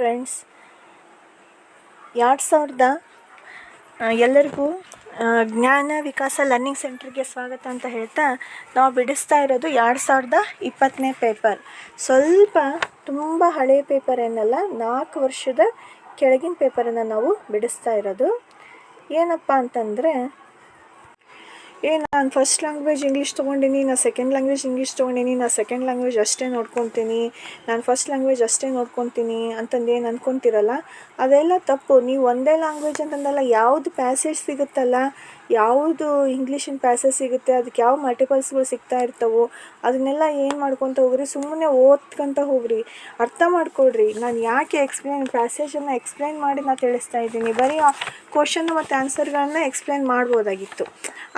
Friends ಎರಡು ಸಾವಿರದ ಎಲ್ಲರಿಗೂ ಜ್ಞಾನ ವಿಕಾಸ ಲರ್ನಿಂಗ್ ಸೆಂಟ್ರಿಗೆ ಸ್ವಾಗತ ಅಂತ ಹೇಳ್ತಾ ನಾವು ಬಿಡಿಸ್ತಾ ಇರೋದು ಎರಡು ಸಾವಿರದ ಇಪ್ಪತ್ತನೇ ಪೇಪರ್ ಸ್ವಲ್ಪ ತುಂಬ ಹಳೆಯ ಪೇಪರ್ ಏನಲ್ಲ ನಾಲ್ಕು ವರ್ಷದ ಕೆಳಗಿನ ಪೇಪರನ್ನು ನಾವು ಬಿಡಿಸ್ತಾ ಇರೋದು. ಏನಪ್ಪ ಅಂತಂದರೆ ಏ, ನಾನು ಫಸ್ಟ್ ಲ್ಯಾಂಗ್ವೇಜ್ ಇಂಗ್ಲೀಷ್ ತೊಗೊಂಡಿನಿ ನಾನು ಸೆಕೆಂಡ್ ಲ್ಯಾಂಗ್ವೇಜ್ ಇಂಗ್ಲೀಷ್ ತೊಗೊಂಡಿನಿ ನಾನು ಸೆಕೆಂಡ್ ಲ್ಯಾಂಗ್ವೇಜ್ ಅಷ್ಟೇ ನೋಡ್ಕೊತೀನಿ. ನಾನು ಫಸ್ಟ್ ಲ್ಯಾಂಗ್ವೇಜ್ ಅಷ್ಟೇ ನೋಡ್ಕೊತೀನಿ ಅಂತಂದು ಏನು ಅಂದ್ಕೊತಿರಲ್ಲ ಅದೆಲ್ಲ ತಪ್ಪು. ನೀವು ಒಂದೇ ಲ್ಯಾಂಗ್ವೇಜ್ ಅಂತಂದಲ್ಲ, ಯಾವುದು ಪ್ಯಾಸೇಜ್ ಸಿಗುತ್ತಲ್ಲ ಯಾವುದು ಇಂಗ್ಲೀಷಿನ ಪ್ಯಾಸೇಜ್ ಸಿಗುತ್ತೆ ಅದಕ್ಕೆ ಯಾವ ಮಲ್ಟಿಪಲ್ಸ್ಗಳು ಸಿಗ್ತಾ ಇರ್ತವೋ, ಅದನ್ನೆಲ್ಲ ಏನು ಮಾಡ್ಕೊತ ಹೋಗ್ರಿ, ಸುಮ್ಮನೆ ಓದ್ಕೊಂತ ಹೋಗ್ರಿ. ಅರ್ಥ ಮಾಡ್ಕೊಳ್ರಿ. ನಾನು ಯಾಕೆ ಎಕ್ಸ್ಪ್ಲೇನ್ ಪ್ಯಾಸೇಜನ್ನು ಎಕ್ಸ್ಪ್ಲೇನ್ ಮಾಡಿ ನಾನು ತಿಳಿಸ್ತಾ ಇದ್ದೀನಿ. ಬರೀ ಆ ಕ್ವಶನ್ ಮತ್ತು ಆನ್ಸರ್ಗಳನ್ನ ಎಕ್ಸ್ಪ್ಲೇನ್ ಮಾಡ್ಬೋದಾಗಿತ್ತು.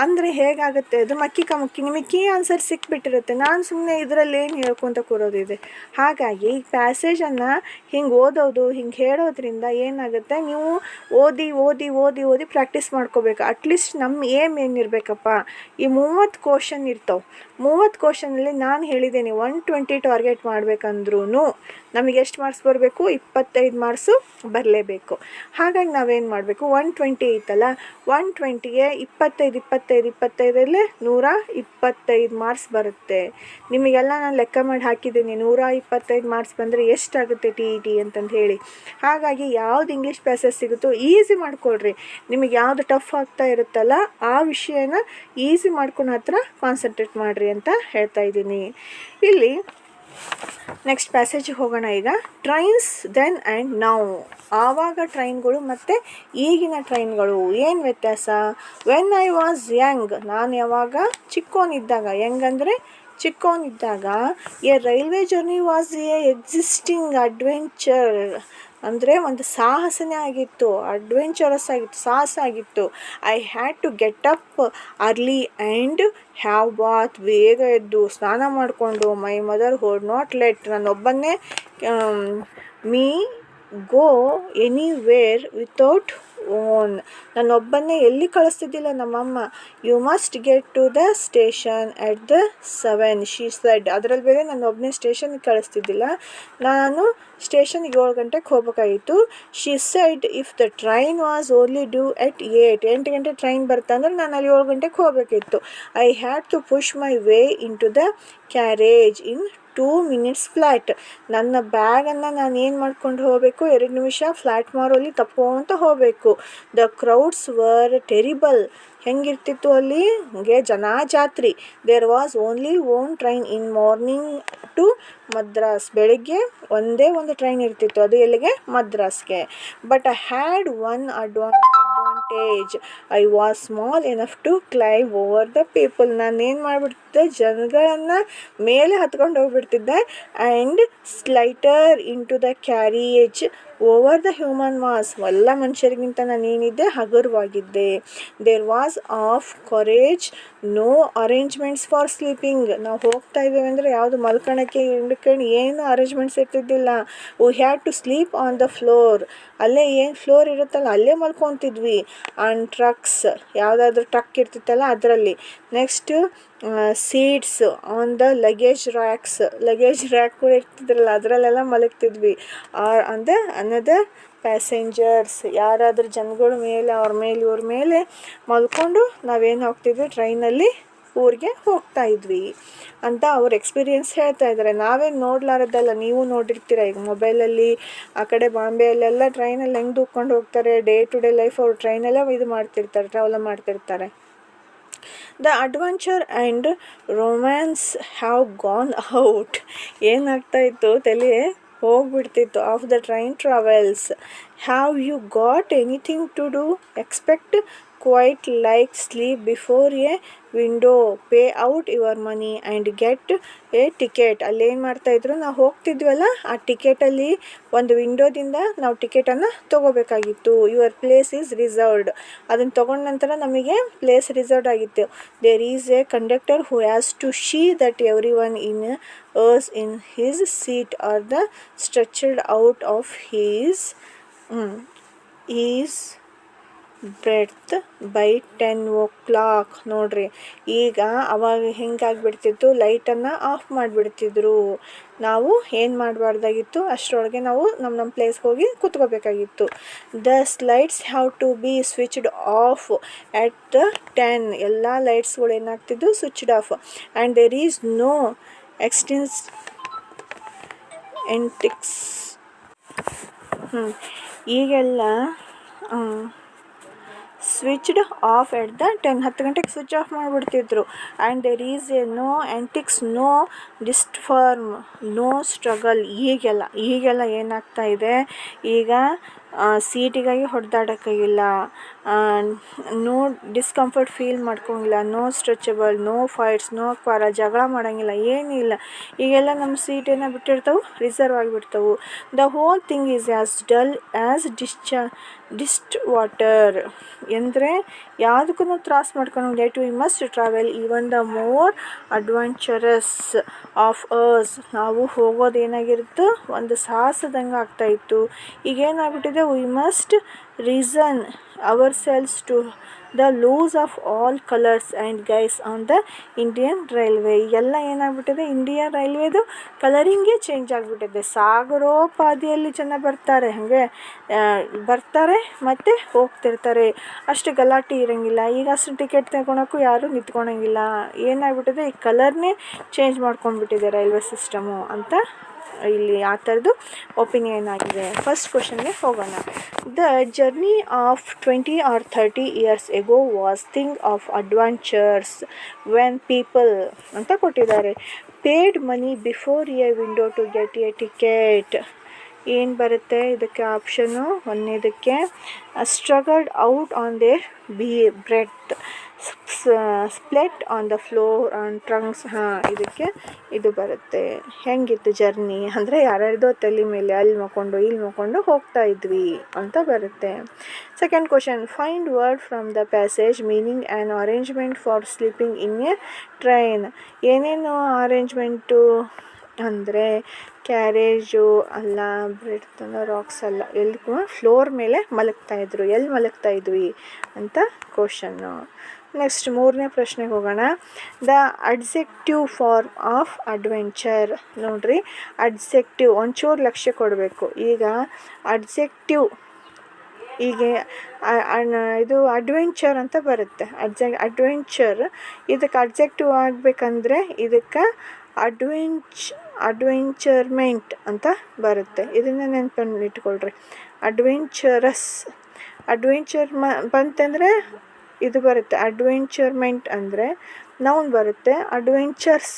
ಅಂದರೆ ಹೇಗಾಗುತ್ತೆ, ಅದು ಮಕ್ಕಿ ಕಮಕ್ಕಿ ನಿಮಗೆ ಕೀ ಆನ್ಸರ್ ಸಿಕ್ಬಿಟ್ಟಿರುತ್ತೆ. ನಾನು ಸುಮ್ಮನೆ ಇದರಲ್ಲಿ ಏನು ಹೇಳ್ಕೊತ ಕೂರೋದಿದೆ? ಹಾಗಾಗಿ ಈ ಪ್ಯಾಸೇಜನ್ನು ಹಿಂಗೆ ಓದೋದು, ಹಿಂಗೆ ಹೇಳೋದ್ರಿಂದ ಏನಾಗುತ್ತೆ, ನೀವು ಓದಿ ಓದಿ ಓದಿ ಓದಿ ಪ್ರಾಕ್ಟೀಸ್ ಮಾಡ್ಕೋಬೇಕು. ಅಟ್ಲೀಸ್ಟ್ ನಮ್ಮ ಏಮ್ ಏನಿರಬೇಕಪ್ಪ? ಈ ಮೂವತ್ತು ಕ್ವಶನ್ ಇರ್ತಾವೆ. ಮೂವತ್ತು ಕ್ವಶನಲ್ಲಿ ನಾನು ಹೇಳಿದ್ದೇನೆ ಒನ್ ಟ್ವೆಂಟಿ ಟಾರ್ಗೆಟ್ ಮಾಡ್ಬೇಕಂದ್ರೂ ನಮಗೆ ಎಷ್ಟು ಮಾರ್ಕ್ಸ್ ಬರಬೇಕು? ಇಪ್ಪತ್ತೈದು ಮಾರ್ಕ್ಸು ಬರಲೇಬೇಕು. ಹಾಗಾಗಿ ನಾವೇನು ಮಾಡಬೇಕು? ಒನ್ ಟ್ವೆಂಟಿ ಐತಲ್ಲ ಒನ್ ಟ್ವೆಂಟಿಗೆ ಇಪ್ಪತ್ತೈದು ಇಪ್ಪತ್ತೈದು ಇಪ್ಪತ್ತೈದರಲ್ಲೇ ನೂರ ಇಪ್ಪತ್ತೈದು ಮಾರ್ಕ್ಸ್ ಬರುತ್ತೆ. ನಿಮಗೆಲ್ಲ ನಾನು ಲೆಕ್ಕ ಮಾಡಿ ಹಾಕಿದ್ದೀನಿ. ನೂರ ಇಪ್ಪತ್ತೈದು ಮಾರ್ಕ್ಸ್ ಬಂದರೆ ಎಷ್ಟಾಗುತ್ತೆ ಟಿ ಇ ಟಿ ಅಂತಂದು ಹೇಳಿ. ಹಾಗಾಗಿ ಯಾವ್ದು ಇಂಗ್ಲೀಷ್ ಪ್ಯಾಸಸ್ ಸಿಗುತ್ತೋ ಈಸಿ ಮಾಡಿಕೊಡ್ರಿ ನಿಮಗೆ ಯಾವುದು ಟಫ್ ಆಗ್ತಾ ಇರುತ್ತಲ್ಲ ಆ ವಿಷಯನ ಈಸಿ ಮಾಡ್ಕೊಂಡು ಹತ್ರ ಕಾನ್ಸಂಟ್ರೇಟ್ ಮಾಡಿರಿ ಅಂತ ಹೇಳ್ತಾ ಇದ್ದೀನಿ. ಇಲ್ಲಿ ನೆಕ್ಸ್ಟ್ ಪ್ಯಾಸೇಜಿಗೆ ಹೋಗೋಣ ಈಗ. ಟ್ರೈನ್ಸ್ ದೆನ್ ಆ್ಯಂಡ್ ನಾವು ಆವಾಗ ಟ್ರೈನ್ಗಳು ಮತ್ತು ಈಗಿನ ಟ್ರೈನ್ಗಳು ಏನು ವ್ಯತ್ಯಾಸ? ವೆನ್ ಐ ವಾಸ್ ಯಂಗ್ ನಾನು ಯಾವಾಗ ಚಿಕ್ಕೋನಿದ್ದಾಗ. ಹೆಂಗಂದರೆ ಚಿಕ್ಕೋನಿದ್ದಾಗ a railway journey was a existing adventure ಅಂದರೆ ಒಂದು ಸಾಹಸನೇ ಆಗಿತ್ತು ಅಡ್ವೆಂಚರಸ್ ಆಗಿತ್ತು, ಸಾಹಸ ಆಗಿತ್ತು. I had to get up early and have bath ಬೇಗ ಎದ್ದು ಸ್ನಾನ ಮಾಡಿಕೊಂಡು my mother had not let ನಾನೊಬ್ಬನ್ನೇ me go anywhere without one. ನಾನೊಬ್ಬನ್ನೇ ಎಲ್ಲಿ ಕಳಿಸ್ತಿದ್ದಿಲ್ಲ ನಮ್ಮಮ್ಮ. You must get to the station at the seven she said ಅದರಲ್ಲಿ ಬೇರೆ ನಾನು ಒಬ್ಬನೇ ಸ್ಟೇಷನ್ಗೆ ಕಳಿಸ್ತಿದ್ದಿಲ್ಲ. ನಾನು ಸ್ಟೇಷನ್ಗೆ ಏಳು ಗಂಟೆಗೆ ಹೋಗಬೇಕಾಗಿತ್ತು. She said if the train was only due at eight ಎಂಟು ಗಂಟೆ ಟ್ರೈನ್ ಬರ್ತಾ ಅಂದ್ರೆ ನಾನು ಅಲ್ಲಿ ಏಳು ಗಂಟೆಗೆ ಹೋಗಬೇಕಿತ್ತು. I had to push my way into the carriage in two minutes flat. ನನ್ನ ಬ್ಯಾಗನ್ನು ನಾನು ಏನು ಮಾಡ್ಕೊಂಡು ಹೋಗಬೇಕು? ಎರಡು ನಿಮಿಷ ಫ್ಲ್ಯಾಟ್ ಮಾರೋಲ್ಲಿ ತಪ್ಕೊಂತ ಹೋಗಬೇಕು. The crowds were terrible. ಹೆಂಗಿರ್ತಿತ್ತು ಅಲ್ಲಿ? ಹಂಗೆ ಜನ ಜಾತ್ರಿ there was only one train in morning to Madras. ಬೆಳಿಗ್ಗೆ ಒಂದೇ ಒಂದು ಟ್ರೈನ್ ಇರ್ತಿತ್ತು. ಅದು ಎಲ್ಲಿಗೆ? ಮದ್ರಾಸ್ಗೆ. But I had one advan advantage I was small enough to climb over the people ನಾನೇನು ಮಾಡಿಬಿಡ್ತಿದ್ದೆ? ಜನಗಳನ್ನು ಮೇಲೆ ಹತ್ಕೊಂಡು ಹೋಗ್ಬಿಡ್ತಿದ್ದೆ. And slither into the carriage over the human was ಎಲ್ಲ ಮನುಷ್ಯರಿಗಿಂತ ನಾನೇನಿದ್ದೆ ಹಗುರವಾಗಿದ್ದೆ. There was of course no arrangements for sleeping ನಾವು ಹೋಗ್ತಾ ಇದ್ದೇವೆ ಅಂದರೆ ಯಾವುದು ಮಲ್ಕೊಳಕ್ಕೆ ಹಿಂಡ್ಕೊಂಡು ಏನು ಅರೇಂಜ್ಮೆಂಟ್ಸ್ ಇರ್ತಿದ್ದಿಲ್ಲ. We had to sleep on the floor ಅಲ್ಲೇ ಏನು ಫ್ಲೋರ್ ಇರುತ್ತಲ್ಲ, ಅಲ್ಲೇ ಮಲ್ಕೊತಿದ್ವಿ. ಆ್ಯಂಡ್ ಟ್ರಕ್ಸ್ ಯಾವುದಾದ್ರೂ ಟ್ರಕ್ ಇರ್ತಿತ್ತಲ್ಲ, ಅದರಲ್ಲಿ. Next seats on the luggage racks luggage rack ಕೂಡ ಇರ್ತಿದ್ರಲ್ಲ, ಅದರಲ್ಲೆಲ್ಲ ಮಲಗ್ತಿದ್ವಿ. ಆರ್ ಅಂದರೆ ಅನ್ನದ ಪ್ಯಾಸೆಂಜರ್ಸ್ ಯಾರಾದರೂ ಜನಗಳ ಮೇಲೆ, ಅವ್ರ ಮೇಲೆ, ಇವ್ರ ಮೇಲೆ ಮಲ್ಕೊಂಡು ನಾವೇನು ಹೋಗ್ತಿದ್ವಿ? ಟ್ರೈನಲ್ಲಿ ಊರಿಗೆ ಹೋಗ್ತಾ ಇದ್ವಿ. ಅಂತ ಅವ್ರ ಎಕ್ಸ್ಪೀರಿಯೆನ್ಸ್ ಹೇಳ್ತಾ ಇದ್ದಾರೆ ನಾವೇನು ನೋಡ್ಲಾರದಲ್ಲ ನೀವು ನೋಡಿರ್ತೀರ? ಈಗ ಮೊಬೈಲಲ್ಲಿ ಆ ಕಡೆ ಬಾಂಬೆಯಲ್ಲೆಲ್ಲ ಟ್ರೈನಲ್ಲಿ ಹೆಂಗೆ ದೂಕ್ಕೊಂಡು ಹೋಗ್ತಾರೆ? ಡೇ ಟು ಡೇ ಲೈಫ್ ಅವ್ರು ಟ್ರೈನೆಲ್ಲ ಇದು ಮಾಡ್ತಿರ್ತಾರೆ ಟ್ರಾವೆಲ್ ಮಾಡ್ತಿರ್ತಾರೆ. The adventure and romance have gone out ಏನಾಗ್ತಾ ಇತ್ತು ತಲೆ ಹೋಗ್ಬಿಡ್ತಿತ್ತು. Of the train travels have you got anything to do expect quite like sleep before a window pay out your money and get a ticket ಅಲ್ಲೇನು ಮಾಡ್ತಾಯಿದ್ರು ನಾವು ಹೋಗ್ತಿದ್ವಲ್ಲ, ಆ ಟಿಕೆಟಲ್ಲಿ ಒಂದು ವಿಂಡೋದಿಂದ ನಾವು ಟಿಕೆಟನ್ನು ತೊಗೋಬೇಕಾಗಿತ್ತು. ಯುವರ್ ಪ್ಲೇಸ್ ಈಸ್ ರಿಸರ್ವ್ಡ್ ಅದನ್ನು ತೊಗೊಂಡ ನಂತರ ನಮಗೆ ಪ್ಲೇಸ್ ರಿಸರ್ವ್ಡ್ ಆಗಿತ್ತು. There is a conductor who has to see that every one in ours in his seat are the stretched out of his is breadth by ten o'clock ನೋಡ್ರಿ. ಈಗ ಅವಾಗ ಹೆಂಗಾಗ್ಬಿಡ್ತಿತ್ತು, ಲೈಟನ್ನು of ಮಾಡಿಬಿಡ್ತಿದ್ರು. ನಾವು ಏನು ಮಾಡಬಾರ್ದಾಗಿತ್ತು, ಅಷ್ಟರೊಳಗೆ ನಾವು ನಮ್ಮ ನಮ್ಮ ಪ್ಲೇಸ್ಗೆ ಹೋಗಿ ಕೂತ್ಕೋಬೇಕಾಗಿತ್ತು. Thus lights have to be switched off at the ten. ಎಲ್ಲ ಲೈಟ್ಸ್ಗಳು ಏನಾಗ್ತಿದ್ದು switched off. And there is no extents antics. ಹ್ಞೂ ಈಗೆಲ್ಲ switched off at the ten ಹತ್ತು ಗಂಟೆಗೆ switch off ಮಾಡಿಬಿಡ್ತಿದ್ರು. And there is a no antics no discomfort no struggle ಈಗೆಲ್ಲ ಈಗೆಲ್ಲ ಏನಾಗ್ತಾ ಇದೆ? ಈಗ ಸೀಟಿಗಾಗಿ ಹೊಡೆದಾಡೋಕ್ಕಾಗಿಲ್ಲ. No discomfort feel ಮಾಡ್ಕೊಂಗಿಲ್ಲ no stretchable no fights no quarrel, ಜಗಳ ಮಾಡೋಂಗಿಲ್ಲ. ಏನಿಲ್ಲ ಈಗೆಲ್ಲ ನಮ್ಮ ಸೀಟೇನ ಬಿಟ್ಟಿರ್ತವೆ reserve ಆಗಿಬಿಡ್ತವೆ. The whole thing is as dull as ditch ditch water ಎಂದರೆ ಯಾವುದಕ್ಕೂ ನಾವು ತ್ರಾಸ ಮಾಡ್ಕೊಂಡು late we must travel even the more adventurous of ours ನಾವು ಹೋಗೋದು ಏನಾಗಿರುತ್ತೆ ಒಂದು ಸಾಹಸದಂಗೆ ಆಗ್ತಾಯಿತ್ತು ಈಗೇನಾಗ್ಬಿಟ್ಟಿದೆ? We must reason ourselves to the of all colours and guys on the Indian railway ಎಲ್ಲ ಏನಾಗ್ಬಿಟ್ಟಿದೆ? ಇಂಡಿಯನ್ ರೈಲ್ವೇದು ಕಲರಿಂಗೇ ಚೇಂಜ್ ಆಗಿಬಿಟ್ಟಿದೆ. ಸಾಗರೋಪಾದಿಯಲ್ಲಿ ಜನ ಬರ್ತಾರೆ, ಹಾಗೆ ಬರ್ತಾರೆ ಮತ್ತು ಹೋಗ್ತಿರ್ತಾರೆ. ಅಷ್ಟು ಗಲಾಟೆ ಇರೋಂಗಿಲ್ಲ. ಈಗ ಅಷ್ಟು ಟಿಕೆಟ್ ತಗೊಳಕ್ಕೂ ಯಾರೂ ನಿಂತ್ಕೊಳಂಗಿಲ್ಲ. ಏನಾಗ್ಬಿಟ್ಟಿದೆ? ಈ ಕಲರ್ನೇ ಚೇಂಜ್ ಮಾಡ್ಕೊಂಡ್ಬಿಟ್ಟಿದೆ ರೈಲ್ವೆ ಸಿಸ್ಟಮು ಅಂತ ಇಲ್ಲಿ ಆ ಥರದ್ದು ಒಪಿನಿಯನ್ ಆಗಿದೆ. ಫಸ್ಟ್ ಕ್ವಶನ್ಗೆ ಹೋಗೋಣ. The journey of twenty or thirty years ago was thing of adventures when people ಅಂತ ಕೊಟ್ಟಿದ್ದಾರೆ. Paid money before a window to get a ticket ಏನು ಬರುತ್ತೆ? ಇದಕ್ಕೆ option ಒಂದನೇದಕ್ಕೆ struggled out on there be bread slept on the floor on trunks ಹಾಂ, ಇದಕ್ಕೆ ಇದು ಬರುತ್ತೆ. ಹೆಂಗಿತ್ತು ಜರ್ನಿ ಅಂದರೆ ಯಾರ್ಯಾರ್ದೋ ತಲೆ ಮೇಲೆ ಅಲ್ಲಿ ಮಕ್ಕೊಂಡು, ಇಲ್ಲಿ ಮಕ್ಕೊಂಡು ಹೋಗ್ತಾ ಇದ್ವಿ ಅಂತ ಬರುತ್ತೆ. Second question find word from the passage meaning an arrangement for sleeping in a train ಏನೇನು ಅರೇಂಜ್ಮೆಂಟು ಅಂದರೆ ಕ್ಯಾರೇಜು ಅಲ್ಲ, ಬ್ರೆಡ್ ರಾಕ್ಸ್ ಅಲ್ಲ ಎಲ್ಲಿ ಫ್ಲೋರ್ ಮೇಲೆ ಮಲಗ್ತಾಯಿದ್ರು ಎಲ್ಲಿ ಮಲಗ್ತಾ ಇದ್ವಿ ಅಂತ ಕ್ವಶನ್ನು ನೆಕ್ಸ್ಟ್ ಮೂರನೇ ಪ್ರಶ್ನೆಗೆ ಹೋಗೋಣ. The adjective form of adventure ನೋಡ್ರಿ ಅಡ್ಜೆಕ್ಟಿವ್ ಒಂಚೂರು ಲಕ್ಷ್ಯ ಕೊಡಬೇಕು. ಈಗ ಅಡ್ಜೆಕ್ಟಿವ್ ಹೀಗೆ ಇದು ಅಡ್ವೆಂಚರ್ ಅಂತ ಬರುತ್ತೆ. ಅಡ್ಜೆ ಅಡ್ವೆಂಚರ್ ಇದಕ್ಕೆ ಅಡ್ಜೆಕ್ಟಿವ್ ಆಗಬೇಕಂದ್ರೆ ಇದಕ್ಕೆ ಅಡ್ವೆಂಚ್ ಅಡ್ವೆಂಚರ್ಮೆಂಟ್ ಅಂತ ಬರುತ್ತೆ. ಇದನ್ನು ನೆನ್ಪನ್ನು ಇಟ್ಕೊಳ್ರಿ ಅಡ್ವೆಂಚರಸ್. ಅಡ್ವೆಂಚರ್ ಮ, ಬಂತಂದರೆ ಇದು ಬರುತ್ತೆ. ಅಡ್ವೆಂಚರ್ಮೆಂಟ್ ಅಂದರೆ ನೌನ್ ಬರುತ್ತೆ. ಅಡ್ವೆಂಚರ್ಸ್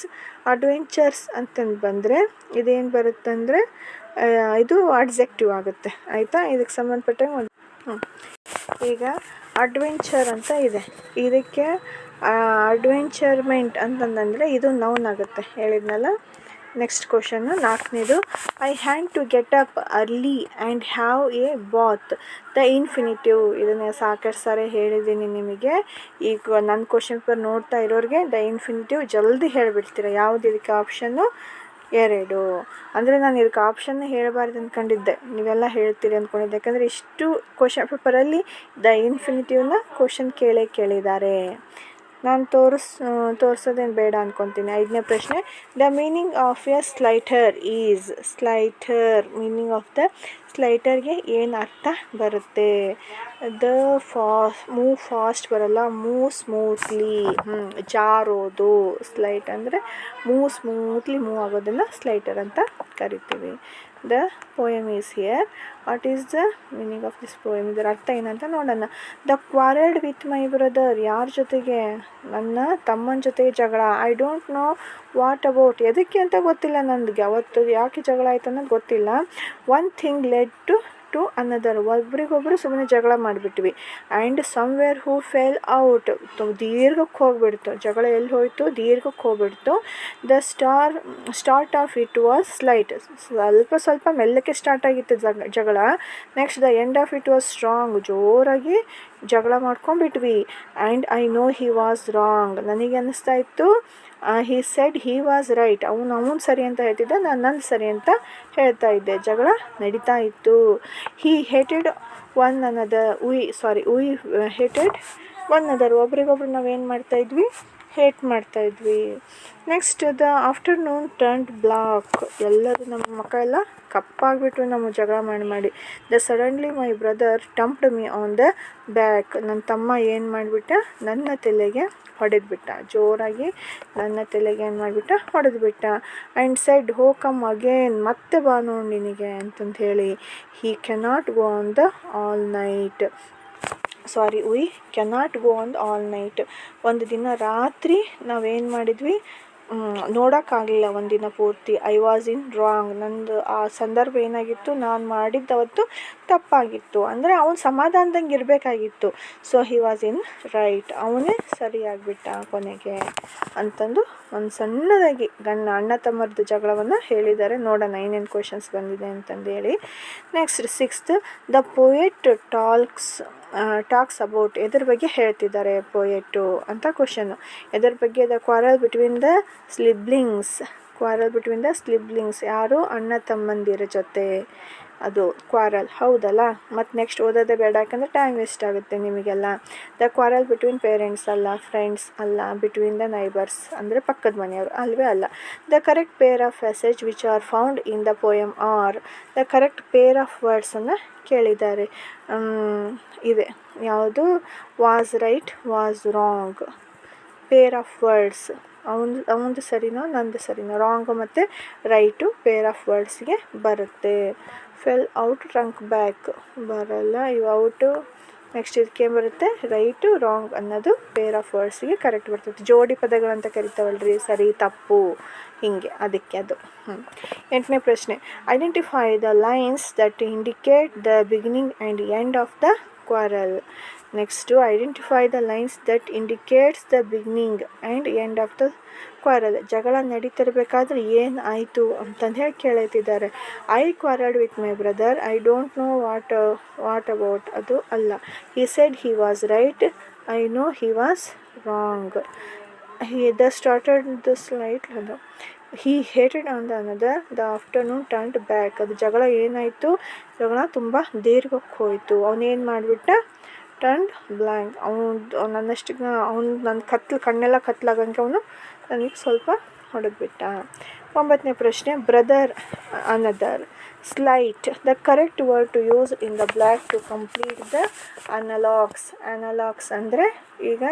ಅಡ್ವೆಂಚರ್ಸ್ ಅಂತಂದು ಬಂದರೆ ಇದೇನು ಬರುತ್ತೆ ಅಂದರೆ ಇದು ಅಡ್ಜೆಕ್ಟಿವ್ ಆಗುತ್ತೆ. ಆಯಿತಾ? ಇದಕ್ಕೆ ಸಂಬಂಧಪಟ್ಟಂಗೆ ಒಂದು ಈಗ ಅಡ್ವೆಂಚರ್ ಅಂತ ಇದೆ. ಇದಕ್ಕೆ ಅಡ್ವೆಂಚರ್ಮೆಂಟ್ ಅಂತಂದರೆ ಇದು ನೌನ್ ಆಗುತ್ತೆ. ಹೇಳಿದ್ನಲ್ಲ? ನೆಕ್ಸ್ಟ್ ಕ್ವಶನ್ನು ನಾಲ್ಕನೇದು I hand to get up early and have a bath the infinitive ಇದನ್ನು ಸಾಕಷ್ಟು ಸಾರಿ ಹೇಳಿದ್ದೀನಿ ನಿಮಗೆ. ಈಗ ನನ್ನ ಕ್ವಶನ್ ಪೇಪರ್ ನೋಡ್ತಾ ಇರೋರಿಗೆ ದ ಇನ್ಫಿನಿಟಿವ್ ಜಲ್ದಿ ಹೇಳಿಬಿಡ್ತೀರ. ಯಾವುದು ಇದಕ್ಕೆ ಆಪ್ಷನ್ನು ಎರಡು. ಅಂದರೆ ನಾನು ಇದಕ್ಕೆ ಆಪ್ಷನ್ ಹೇಳಬಾರ್ದು ಅಂದ್ಕೊಂಡಿದ್ದೆ ನೀವೆಲ್ಲ ಹೇಳ್ತೀರಿ ಅಂದ್ಕೊಂಡಿದ್ದೆ ಯಾಕಂದರೆ ಇಷ್ಟು ಕ್ವಶನ್ ಪೇಪರಲ್ಲಿ ದ ಇನ್ಫಿನಿಟಿವ್ನ ಕ್ವಶನ್ ಕೇಳೇ ಕೇಳಿದ್ದಾರೆ. ನಾನು ತೋರಿಸ್ ತೋರಿಸೋದೇನು ಬೇಡ ಅಂದ್ಕೊತೀನಿ ಐದನೇ ಪ್ರಶ್ನೆ the meaning of a slither is slither meaning of the ಸ್ಲೈಟರ್ಗೆ ಏನು ಅರ್ಥ ಬರುತ್ತೆ? ದ ಫಾಸ್ ಮೂವ್ ಫಾಸ್ಟ್ ಬರಲ್ಲ ಮೂವ್ ಸ್ಮೂತ್ಲಿ ಜಾರೋದು ಸ್ಲೈಟ್ ಅಂದರೆ ಮೂವ್ ಸ್ಮೂತ್ಲಿ ಮೂವ್ ಆಗೋದನ್ನು ಸ್ಲೈಟರ್ ಅಂತ ಕರಿತೀವಿ. The poem is here what is the meaning of this poem ಇದರ ಅರ್ಥ ಏನಂತ ನೋಡೋಣ. The quarrelled with my brother ಯಾರ ಜೊತೆಗೆ? ನನ್ನ ತಮ್ಮನ ಜೊತೆಗೆ ಜಗಳ. I don't know what about ಎದಕ್ಕೆ ಅಂತ ಗೊತ್ತಿಲ್ಲ ನನಗೆ ಅವತ್ತು ಯಾಕೆ ಜಗಳ ಆಯಿತು ಅನ್ನೋದು ಗೊತ್ತಿಲ್ಲ. One thing led to to another ಒಬ್ರಿಗೊಬ್ರು ಸುಮ್ಮನೆ ಜಗಳ ಮಾಡಿಬಿಟ್ವಿ. And somewhere who fail out ದೀರ್ಘಕ್ಕೆ ಹೋಗ್ಬಿಡ್ತು. ಜಗಳ ಎಲ್ಲಿ ಹೋಯಿತು? ದೀರ್ಘಕ್ಕೆ ಹೋಗ್ಬಿಡ್ತು. The star start of it was slight ಸ್ವಲ್ಪ ಸ್ವಲ್ಪ ಮೆಲ್ಲಕ್ಕೆ ಸ್ಟಾರ್ಟ್ ಆಗಿತ್ತು ಜಗಳ. Next the end of it was strong ಜೋರಾಗಿ ಜಗಳ ಮಾಡ್ಕೊಂಡ್ಬಿಟ್ವಿ. And I know he was wrong ನನಗೆ ಅನ್ನಿಸ್ತಾ ಇತ್ತು he said he was right ಅವನು ಅವನು ಸರಿ ಅಂತ ಹೇಳ್ತಿದ್ದ ನಾನು ನನ್ನ ಸರಿ ಅಂತ ಹೇಳ್ತಾ ಇದ್ದೆ. ಜಗಳ ನಡೀತಾ ಇತ್ತು. ಹಿ hated one another ಉಯ್ sorry we hated one other ಒಬ್ರಿಗೊಬ್ರು ನಾವೇನು ಮಾಡ್ತಾಯಿದ್ವಿ ಹೇಟ್ ಮಾಡ್ತಾಯಿದ್ವಿ next the afternoon turned black ಎಲ್ಲರೂ ನಮ್ಮ ಮಕ್ಕಳೆಲ್ಲ ಕಪ್ಪಾಗಿಬಿಟ್ಟು ನಮ್ಮ ಜಗಳ ಮಾಡಿ ಮಾಡಿ. The suddenly my brother thumped me on the back ನನ್ನ ತಮ್ಮ ಏನು ಮಾಡಿಬಿಟ್ಟ? ನನ್ನ ತಲೆಗೆ ಹೊಡೆದ್ಬಿಟ್ಟ. ಜೋರಾಗಿ ನನ್ನ ತಲೆಗೆ ಏನು ಮಾಡಿಬಿಟ್ಟ? ಹೊಡೆದ್ಬಿಟ್ಟ. And said oh come again ಮತ್ತೆ ಬಾ ನೋಡಿ ನಿನಗೆ ಅಂತಂದು ಹೇಳಿ. He cannot go on the all night sorry we cannot go on all night ಒಂದು ದಿನ ರಾತ್ರಿ ನಾವೇನು ಮಾಡಿದ್ವಿ? ನೋಡೋಕ್ಕಾಗಲಿಲ್ಲ ಒಂದಿನ ಪೂರ್ತಿ. ಐ ವಾಸ್ ಇನ್ ರಾಂಗ್ ನಂದು ಆ ಸಂದರ್ಭ ಏನಾಗಿತ್ತು? ನಾನು ಮಾಡಿದ್ದವತ್ತು ತಪ್ಪಾಗಿತ್ತು. ಅಂದರೆ ಅವನು ಸಮಾಧಾನದಂಗೆ ಇರಬೇಕಾಗಿತ್ತು. So he was in right ಅವನೇ ಸರಿಯಾಗಿಬಿಟ್ಟ ಕೊನೆಗೆ ಅಂತಂದು ಒಂದು ಸಣ್ಣದಾಗಿ ಗಣ್ಣ ಅಣ್ಣ ತಮ್ಮರದ್ದು ಜಗಳವನ್ನು ಹೇಳಿದ್ದಾರೆ. ನೋಡೋಣ ಏನೇನು ಕ್ವೆಶನ್ಸ್ ಬಂದಿದೆ ಅಂತಂದು ಹೇಳಿ next sixth the poet talks talks about ಎದ್ರ ಬಗ್ಗೆ ಹೇಳ್ತಿದ್ದಾರೆ ಪೊಯೆಟು ಅಂತ ಕ್ವಶನ್ನು ಎದ್ರ ಬಗ್ಗೆ the quarrel between the siblings quarrel between the siblings ಯಾರು ಅಣ್ಣ ತಮ್ಮಂದಿರ ಜೊತೆ? ಅದು ಕ್ವಾರಲ್ ಹೌದಲ್ಲ? ಮತ್ತು ನೆಕ್ಸ್ಟ್ ಓದೋದೇ ಬೇಡ, ಯಾಕಂದರೆ ಟೈಮ್ ವೇಸ್ಟ್ ಆಗುತ್ತೆ ನಿಮಗೆಲ್ಲ. ದ ಕ್ವಾರಲ್ ಬಿಟ್ವೀನ್ ಪೇರೆಂಟ್ಸ್ ಅಲ್ಲ ಫ್ರೆಂಡ್ಸ್ ಅಲ್ಲ ಬಿಟ್ವೀನ್ ದ ನೈಬರ್ಸ್ ಅಂದರೆ ಪಕ್ಕದ ಮನೆಯವರು, ಅಲ್ವೇ ಅಲ್ಲ. The correct pair of message which are found in the poem are the correct pair of ವರ್ಡ್ಸನ್ನು ಕೇಳಿದ್ದಾರೆ. ಇದೆ. ಯಾವುದು? Was right was wrong pair of words ಅವನು ಅವನದು ಸರಿನೋ, ನಂದು ಸರಿನೋ ರಾಂಗ್ ಮತ್ತು ರೈಟು ಪೇರ್ ಆಫ್ ವರ್ಡ್ಸ್ಗೆ ಬರುತ್ತೆ. ಫೆಲ್ ಔಟ್ ಟ್ರಂಕ್ ಬ್ಯಾಕ್ ಬರಲ್ಲ, ಇವು ಔಟು ನೆಕ್ಸ್ಟ್ ಇದಕ್ಕೆ ಬರುತ್ತೆ ರೈಟು ರಾಂಗ್ ಅನ್ನೋದು ಪೇರ್ ಆಫ್ ವರ್ಡ್ಸಿಗೆ ಕರೆಕ್ಟ್ ಬರ್ತೈತೆ ಜೋಡಿ ಪದಗಳಂತ ಕರಿತಾವಲ್ರಿ, ಸರಿ, ತಪ್ಪು, ಹೀಗೆ, ಅದಕ್ಕೆ ಅದು. ಹ್ಞೂ ಎಂಟನೇ ಪ್ರಶ್ನೆ identify the lines that indicate the beginning and end of the quarrel next identify the lines that indicates the beginning and end of the quarrel ಜಗಳ ನಡೀತಿರ್ಬೇಕಾದ್ರೆ ಏನು ಆಯಿತು ಅಂತಂದು ಹೇಳಿ ಕೇಳುತ್ತಿದ್ದಾರೆ. I quarrelled with my brother I don't know what what about ಅದು ಅಲ್ಲ. He said he was right I know he was wrong the started the slight ಅದು he hated on the another the afternoon turned back ಅದು ಜಗಳ ಏನಾಯಿತು? ಜಗಳ ತುಂಬ ದೀರ್ಘಕ್ಕೆ ಹೋಯಿತು. ಅವನೇನು ಮಾಡಿಬಿಟ್ಟ ಟರ್ನ್ ಬ್ಲ್ಯಾಂಕ್ ಅವನು ನನ್ನಷ್ಟು ಅವ್ನು ನನ್ನ ಕತ್ಲು, ಕಣ್ಣೆಲ್ಲ ಕತ್ಲಾಗಂಗೆ ಅವನು ನನಗೆ ಸ್ವಲ್ಪ ಹೊಡೆದ್ಬಿಟ್ಟ. ಒಂಬತ್ತನೇ ಪ್ರಶ್ನೆ brother another slight the correct word to use in the blank to complete the analogs analogs ಅಂದರೆ ಈಗ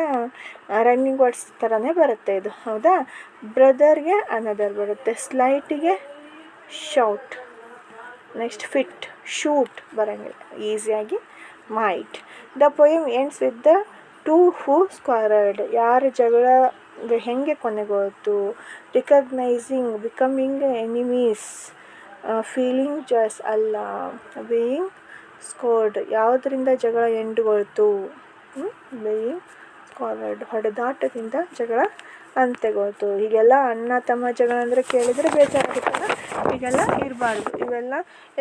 ರನ್ನಿಂಗ್ ವರ್ಡ್ಸ್ ಥರನೇ ಬರುತ್ತೆ ಇದು. ಹೌದಾ? ಬ್ರದರ್ಗೆ ಅನದರ್ ಬರುತ್ತೆ. ಸ್ಲೈಟಿಗೆ ಶೌಟ್ ನೆಕ್ಸ್ಟ್ ಫಿಟ್ ಶೂಟ್ ಬರೋಂಗಿಲ್ಲ. ಈಸಿಯಾಗಿ might the poem ends with the two who quarrelled ಯಾರ ಜಗಳ ಹೆಂಗೆ ಕೊನೆಗೊಳ್ತು? Recognising becoming enemies feeling just ಅಲ್ಲ. ಬೀಯಿಂಗ್ ಸ್ಕೋರ್ಡ್ ಯಾವುದರಿಂದ ಜಗಳ ಎಂಡುಗೊಳ್ತು? ಬೀಯಿಂಗ್ ಸ್ಕ್ವಾರಡ್ ಹೊಡೆದಾಟದಿಂದ ಜಗಳ ಅಂತ್ಯಗೊಳ್ತು. ಹೀಗೆಲ್ಲ ಅಣ್ಣ ತಮ್ಮ ಜಗಳ ಅಂದರೆ ಕೇಳಿದರೆ ಬೇಜಾರಾಗುತ್ತಲ್ಲ? ಹೀಗೆಲ್ಲ ಇರಬಾರ್ದು. ಇವೆಲ್ಲ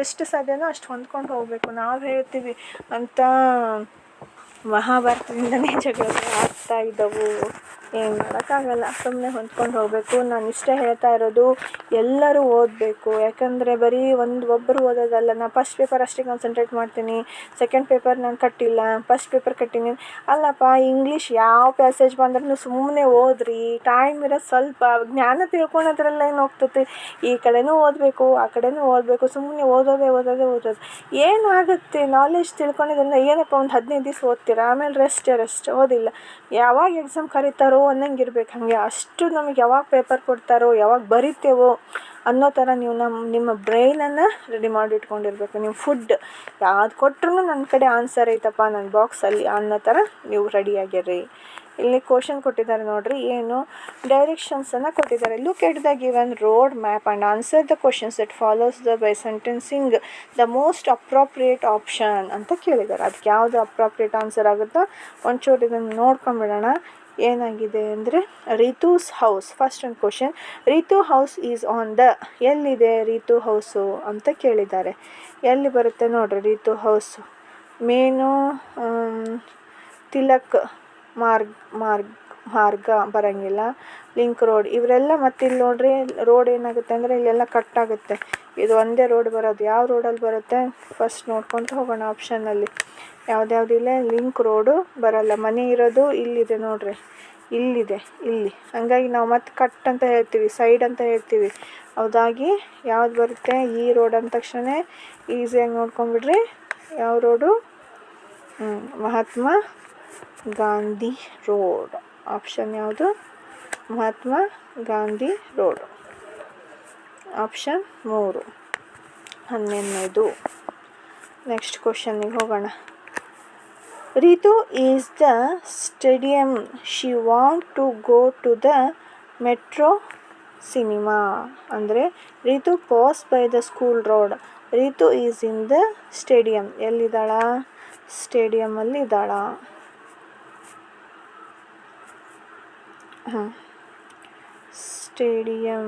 ಎಷ್ಟು ಸಾಧ್ಯನೋ ಅಷ್ಟು ಹೊಂದ್ಕೊಂಡು ಹೋಗಬೇಕು. ನಾವು ಹೇಳ್ತೀವಿ ಅಂತ ಮಹಾಭಾರತದಿಂದನೇ ಜಗಳ ಆಗ್ತಾ ಇದ್ದವು. ಏನು ಮಾಡೋಕ್ಕಾಗಲ್ಲ ಸುಮ್ಮನೆ ಹೊಂದ್ಕೊಂಡು ಹೋಗಬೇಕು. ನಾನು ಇಷ್ಟೇ ಹೇಳ್ತಾ ಇರೋದು, ಎಲ್ಲರೂ ಓದಬೇಕು. ಯಾಕಂದರೆ ಬರೀ ಒಂದು ಒಬ್ಬರು ಓದೋದಲ್ಲ, ನಾನು ಫಸ್ಟ್ ಪೇಪರ್ ಅಷ್ಟೇ ಕಾನ್ಸಂಟ್ರೇಟ್ ಮಾಡ್ತೀನಿ. ಸೆಕೆಂಡ್ ಪೇಪರ್ ನಾನು ಕಟ್ಟಿಲ್ಲ. ಫಸ್ಟ್ ಪೇಪರ್ ಕಟ್ಟಿನಿ. ಅಲ್ಲಪ್ಪ ಇಂಗ್ಲೀಷ್ ಯಾವ ಪ್ಯಾಸೇಜ್ ಬಂದ್ರೂ ಸುಮ್ಮನೆ ಓದ್ರಿ. ಟೈಮ್ ಇರೋದು ಸ್ವಲ್ಪ ಜ್ಞಾನ ತಿಳ್ಕೊಳೋದ್ರಲ್ಲ ಏನು ಹೋಗ್ತೈತಿ ಈ ಕಡೆನೂ ಓದಬೇಕು, ಆ ಕಡೆನೂ ಓದಬೇಕು. ಸುಮ್ಮನೆ ಓದೋದೇ ಓದೋದೇ, ಓದೋದು. ಏನಾಗುತ್ತೆ ನಾಲೆಜ್ ತಿಳ್ಕೊಂಡಿದ್ರಿಂದ ಏನಪ್ಪ ಒಂದು ಹದಿನೈದು ದಿವಸ ಓದ್ತೀರಾ? ಆಮೇಲೆ ರೆಸ್ಟ್ ರೆಸ್ಟ್ ಓದಿಲ್ಲ. ಯಾವಾಗ ಎಕ್ಸಾಮ್ ಕರೀತಾರೋ ಅನ್ನಂಗೆ ಇರ್ಬೇಕು ಹಾಗೆ ಅಷ್ಟು ನಮಗೆ ಯಾವಾಗ ಪೇಪರ್ ಕೊಡ್ತಾರೋ, ಯಾವಾಗ ಬರಿತೇವೋ ಅನ್ನೋ ಥರ ನೀವು ನಮ್ಮ ನಿಮ್ಮ ಬ್ರೈನನ್ನು ರೆಡಿ ಮಾಡಿ ಇಟ್ಕೊಂಡಿರ್ಬೇಕು ನೀವು ಫುಡ್ ಯಾವ್ದು ಕೊಟ್ರೂ ನನ್ನ ಕಡೆ ಆನ್ಸರ್ ಐತಪ್ಪ ನನ್ನ ಬಾಕ್ಸಲ್ಲಿ ಅನ್ನೋ ಥರ ನೀವು ರೆಡಿಯಾಗಿರ್ರಿ ಇಲ್ಲಿ ಕ್ವಶನ್ ಕೊಟ್ಟಿದ್ದಾರೆ ನೋಡ್ರಿ, ಏನು ಡೈರೆಕ್ಷನ್ಸನ್ನು ಕೊಟ್ಟಿದ್ದಾರೆ. Look at the given road map and answer the questions it follows the by sentencing the most appropriate option ಅಂತ ಕೇಳಿದ್ದಾರೆ. ಅದಕ್ಕೆ ಯಾವುದು ಅಪ್ರಾಪ್ರಿಯೇಟ್ ಆನ್ಸರ್ ಆಗುತ್ತೋ ಒಂಚೂರು ಇದನ್ನು ನೋಡ್ಕೊಂಬಿಡೋಣ. ಏನಾಗಿದೆ ಅಂದರೆ ರಿತುಸ್ ಹೌಸ್ ಫಸ್ಟ್ ಒಂದು question Ritu house is on the ಎಲ್ಲಿದೆ ರಿತು ಹೌಸು ಅಂತ ಕೇಳಿದ್ದಾರೆ. ಎಲ್ಲಿ ಬರುತ್ತೆ ನೋಡ್ರಿ ರಿತು ಹೌಸು? ಮೇನು ತಿಲಕ್ ಮಾರ್ಗ್ ಮಾರ್ಗ್, ಮಾರ್ಗ ಬರೋಂಗಿಲ್ಲ. ಲಿಂಕ್ ರೋಡ್, ಇವರೆಲ್ಲ ಮತ್ತೆ ಇಲ್ಲಿ ನೋಡ್ರಿ ರೋಡ್ ಏನಾಗುತ್ತೆ ಅಂದರೆ ಇಲ್ಲೆಲ್ಲ ಕಟ್ ಆಗುತ್ತೆ. ಇದು ಒಂದೇ ರೋಡ್ ಬರೋದು. ಯಾವ ರೋಡಲ್ಲಿ ಬರುತ್ತೆ? ಫಸ್ಟ್ ನೋಡ್ಕೊತ ಹೋಗೋಣ ಆಪ್ಷನಲ್ಲಿ ಯಾವ್ದ್ಯಾವ್ದಿಲ್ಲ ಲಿಂಕ್ ರೋಡು ಬರಲ್ಲ. ಮನೆ ಇರೋದು ಇಲ್ಲಿದೆ ನೋಡ್ರಿ. ಇಲ್ಲಿದೆ, ಇಲ್ಲಿ. ಹಂಗಾಗಿ ನಾವು ಮತ್ತೆ ಕಟ್ ಅಂತ ಹೇಳ್ತೀವಿ ಸೈಡ್ ಅಂತ ಹೇಳ್ತೀವಿ. ಹೌದಾಗಿ ಯಾವ್ದು ಬರುತ್ತೆ ಈ ರೋಡ್ ಅಂದ ತಕ್ಷಣ ಈಸಿಯಾಗಿ ನೋಡ್ಕೊಂಬಿಡ್ರಿ ಯಾವ road Mahatma Gandhi road option ಯಾವುದು? ಮಹಾತ್ಮ ಗಾಂಧಿ ರೋಡ್ ಆಪ್ಷನ್ ಮೂರು. ಹನ್ನೊಂದನೇದು ನೆಕ್ಸ್ಟ್ ಕ್ವಶನಿಗೆ ಹೋಗೋಣ. Ritu is the stadium. She want to go to the metro cinema ಅಂದರೆ Ritu pass by the school road Ritu is in the stadium ಎಲ್ಲಿದ್ದಾಳ? ಸ್ಟೇಡಿಯಮಲ್ಲಿ ಇದ್ದಾಳ. ಹಾಂ. Stadium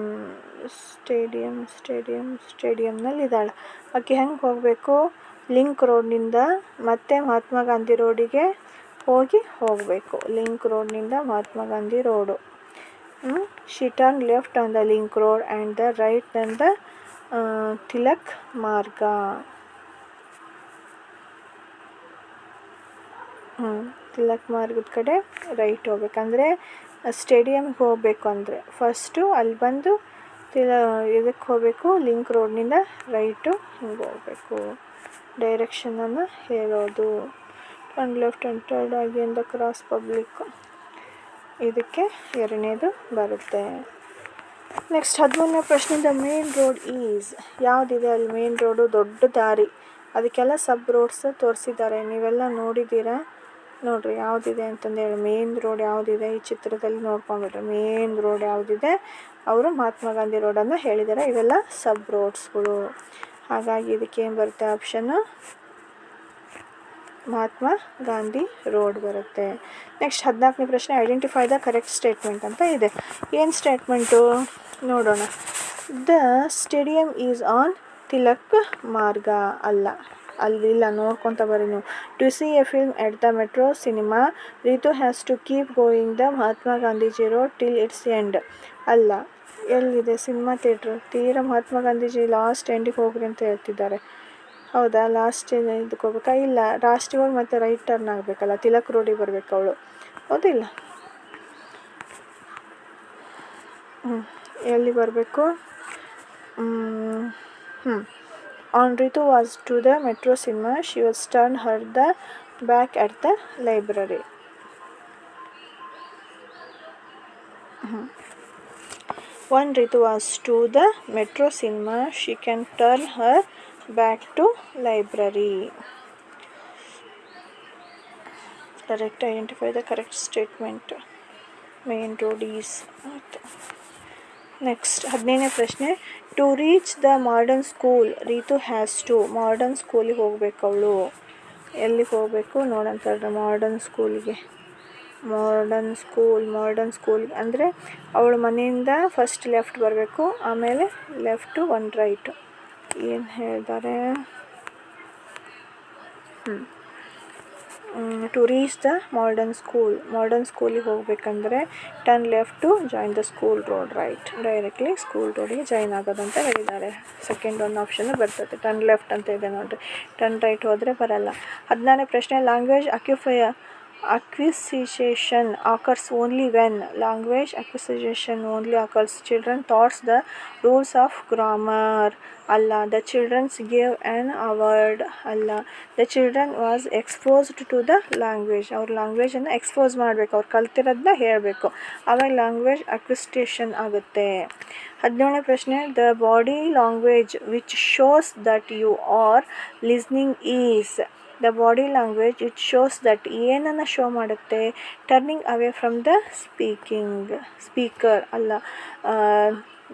stadium stadium ಸ್ಟೇಡಿಯಂನಲ್ಲಿ ಇದ್ದಾಳೆ ಆಕೆ ಹೆಂಗೆ ಹೋಗಬೇಕು? ಲಿಂಕ್ ರೋಡ್ನಿಂದ ಮತ್ತೆ ಮಹಾತ್ಮ ಗಾಂಧಿ ರೋಡಿಗೆ ಹೋಗಿ ಹೋಗಬೇಕು. Link ರೋಡ್ನಿಂದ Mahatma Gandhi road. She turn left on the link road and the right on the Tilak Marg. ಹ್ಞೂ ತಿಲಕ್ ಮಾರ್ಗದ ಕಡೆ ರೈಟ್ ಹೋಗ್ಬೇಕಂದ್ರೆ ಸ್ಟೇಡಿಯಮ್ಗೆ ಹೋಗಬೇಕು ಅಂದರೆ ಫಸ್ಟು ಅಲ್ಲಿ ಬಂದು ತಿಲ, ಇದಕ್ಕೆ ಹೋಗಬೇಕು, ಲಿಂಕ್ ರೋಡ್ನಿಂದ ರೈಟು ಹಿಂಗೆ ಹೋಗಬೇಕು. ಡೈರೆಕ್ಷನನ್ನು ಹೇಳೋದು. ಅಂಡ್ ಲೆಫ್ಟ್ ಆ್ಯಂಡ್ ಟರ್ಡ್ ಆಗಿ ಇಂದ ಕ್ರಾಸ್ ಪಬ್ಲಿಕ್. ಇದಕ್ಕೆ ಎರಡನೇದು ಬರುತ್ತೆ. ನೆಕ್ಸ್ಟ್ ಹದಿಮೂರನೇ ಪ್ರಶ್ನೆ ದ ಮೇನ್ ರೋಡ್ ಈಸ್ ಯಾವುದಿದೆ? ಅಲ್ಲಿ ಮೇನ್ ರೋಡು ದೊಡ್ಡ ದಾರಿ. ಅದಕ್ಕೆಲ್ಲ ಸಬ್ ರೋಡ್ಸ್ ತೋರಿಸಿದ್ದಾರೆ. ನೀವೆಲ್ಲ ನೋಡಿದ್ದೀರಾ? ನೋಡಿರಿ ಯಾವುದಿದೆ ಅಂತಂದೇಳಿ ಮೇನ್ ರೋಡ್ ಯಾವುದಿದೆ? ಈ ಚಿತ್ರದಲ್ಲಿ ನೋಡ್ಕೊಂಡ್ಬಿಟ್ರೆ ಮೇನ್ ರೋಡ್ ಯಾವುದಿದೆ? ಅವರು ಮಹಾತ್ಮ ಗಾಂಧಿ ರೋಡನ್ನು ಹೇಳಿದ್ದಾರೆ. ಇವೆಲ್ಲ ಸಬ್ ರೋಡ್ಸ್ಗಳು ಹಾಗಾಗಿ ಇದಕ್ಕೆ ಏನು ಬರುತ್ತೆ ಆಪ್ಷನ್ನು ಮಹಾತ್ಮ ಗಾಂಧಿ ರೋಡ್ ಬರುತ್ತೆ. ನೆಕ್ಸ್ಟ್ ಹದಿನಾಲ್ಕನೇ ಪ್ರಶ್ನೆ ಐಡೆಂಟಿಫೈ ದ ಕರೆಕ್ಟ್ ಸ್ಟೇಟ್ಮೆಂಟ್ ಅಂತ ಇದೆ. ಏನು ಸ್ಟೇಟ್ಮೆಂಟು ನೋಡೋಣ. The stadium is on Tilak Marg. ಅಲ್ಲ ಅಲ್ಲಿಲ್ಲ ನೋಡ್ಕೊತ ಬರ್ರಿ ನೀವು. To see a film at the metro cinema Ritu has to keep going the Mahatma Gandhiji road till its end ಅಲ್ಲ ಎಲ್ಲಿದೆ ಸಿನಿಮಾ ಥಿಯೇಟ್ರು? ತೀರಾ ಮಹಾತ್ಮ ಗಾಂಧೀಜಿ ಲಾಸ್ಟ್ ಎಂಡಿಗೆ ಹೋಗ್ರಿ ಅಂತ ಹೇಳ್ತಿದ್ದಾರೆ. ಹೌದಾ? ಲಾಸ್ಟ್ ಇದಕ್ಕೆ ಹೋಗ್ಬೇಕಾ? ಇಲ್ಲ ಲಾಸ್ಟಿಗೆ ಹೋಗಿ ಮತ್ತೆ ರೈಟ್ ಟರ್ನ್ ಆಗಬೇಕಲ್ಲ, ತಿಲಕ್ ರೋಡಿಗೆ ಬರಬೇಕು ಅವಳು. ಹೌದಿಲ್ಲ? ಹ್ಞೂ ಎಲ್ಲಿ ಬರಬೇಕು? ಹ್ಞೂ on Ritu was to the metro cinema she was turn her the back at the library One Ritu was to the metro cinema. She can turn her back to library. Correct. Identify the correct statement. Main road is. Next ಹದಿನೈದನೇ ಪ್ರಶ್ನೆ to reach the modern school Ritu has to modern ಸ್ಕೂಲಿಗೆ ಹೋಗ್ಬೇಕು ಅವಳು ಎಲ್ಲಿಗೆ ಹೋಗಬೇಕು ನೋಡಂತಾರೆ modern ಸ್ಕೂಲಿಗೆ modern school modern school ಅಂದರೆ ಅವಳ ಮನೆಯಿಂದ ಫಸ್ಟ್ ಲೆಫ್ಟ್ ಬರಬೇಕು, ಆಮೇಲೆ ಲೆಫ್ಟು ಒನ್ ರೈಟು ಏನು ಹ್ಞೂ to reach the modern school modern ಸ್ಕೂಲಿಗೆ ಹೋಗಬೇಕಂದ್ರೆ turn left to join the school road right directly school ರೋಡಿಗೆ ಜಾಯಿನ್ ಆಗೋದಂತ ಹೇಳಿದ್ದಾರೆ. ಸೆಕೆಂಡ್ ಒಂದು ಆಪ್ಷನ್ ಬರ್ತದೆ. ಟರ್ನ್ ಲೆಫ್ಟ್ ಅಂತ ಇದೆ ನೋಡಿರಿ. ಟರ್ನ್ ರೈಟ್ ಹೋದರೆ ಬರಲ್ಲ. ಹದಿನಾರನೇ ಪ್ರಶ್ನೆ ಲ್ಯಾಂಗ್ವೇಜ್ ಅಕ್ಯುಫಯ acquisition occurs only when language acquisition only occurs children taught the rules of grammar allah the children's gave an award allah the children was exposed to the language ಅವ್ರ ಲ್ಯಾಂಗ್ವೇಜನ್ನು expose ಮಾಡಬೇಕು ಅವ್ರು ಕಲ್ತಿರೋದನ್ನ ಹೇಳಬೇಕು ಆವಾಗ ಲ್ಯಾಂಗ್ವೇಜ್ ಅಕ್ವಿಸ್ಟೇಷನ್ ಆಗುತ್ತೆ ಹದಿನೇಳನೇ ಪ್ರಶ್ನೆ the body language which shows that you are listening is the body language it shows that ಏನನ್ನು show ಮಾಡುತ್ತೆ? Turning away from the speaking speaker ಅಲ್ಲ.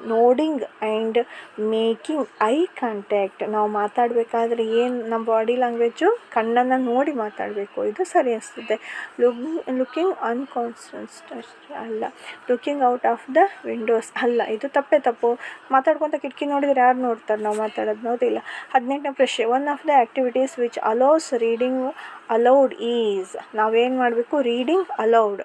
Nodding and making eye contact. ನಾವು ಮಾತಾಡಬೇಕಾದ್ರೆ ಏನು ನಮ್ಮ ಬಾಡಿ ಲ್ಯಾಂಗ್ವೇಜು? ಕಣ್ಣನ್ನು ನೋಡಿ ಮಾತಾಡಬೇಕು. ಇದು ಸರಿ ಅನಿಸ್ತದೆ ಲುಕ್, ಲುಕಿಂಗ್ ಅನ್ಕಾನ್ಸ್ಟನ್ಸ್ ಅಲ್ಲ. Looking out of the windows ಅಲ್ಲ. ಇದು ತಪ್ಪೇ ತಪ್ಪು. ಮಾತಾಡ್ಕೊತ ಕಿಟಕಿ ನೋಡಿದ್ರೆ ಯಾರು ನೋಡ್ತಾರೆ? ನಾವು ಮಾತಾಡೋದು ನೋಡಿಲ್ಲ. ಹದಿನೆಂಟನೇ ಪ್ರಶ್ನೆ. One of the activities which allows reading aloud is ನಾವೇನು ಮಾಡಬೇಕು? Reading aloud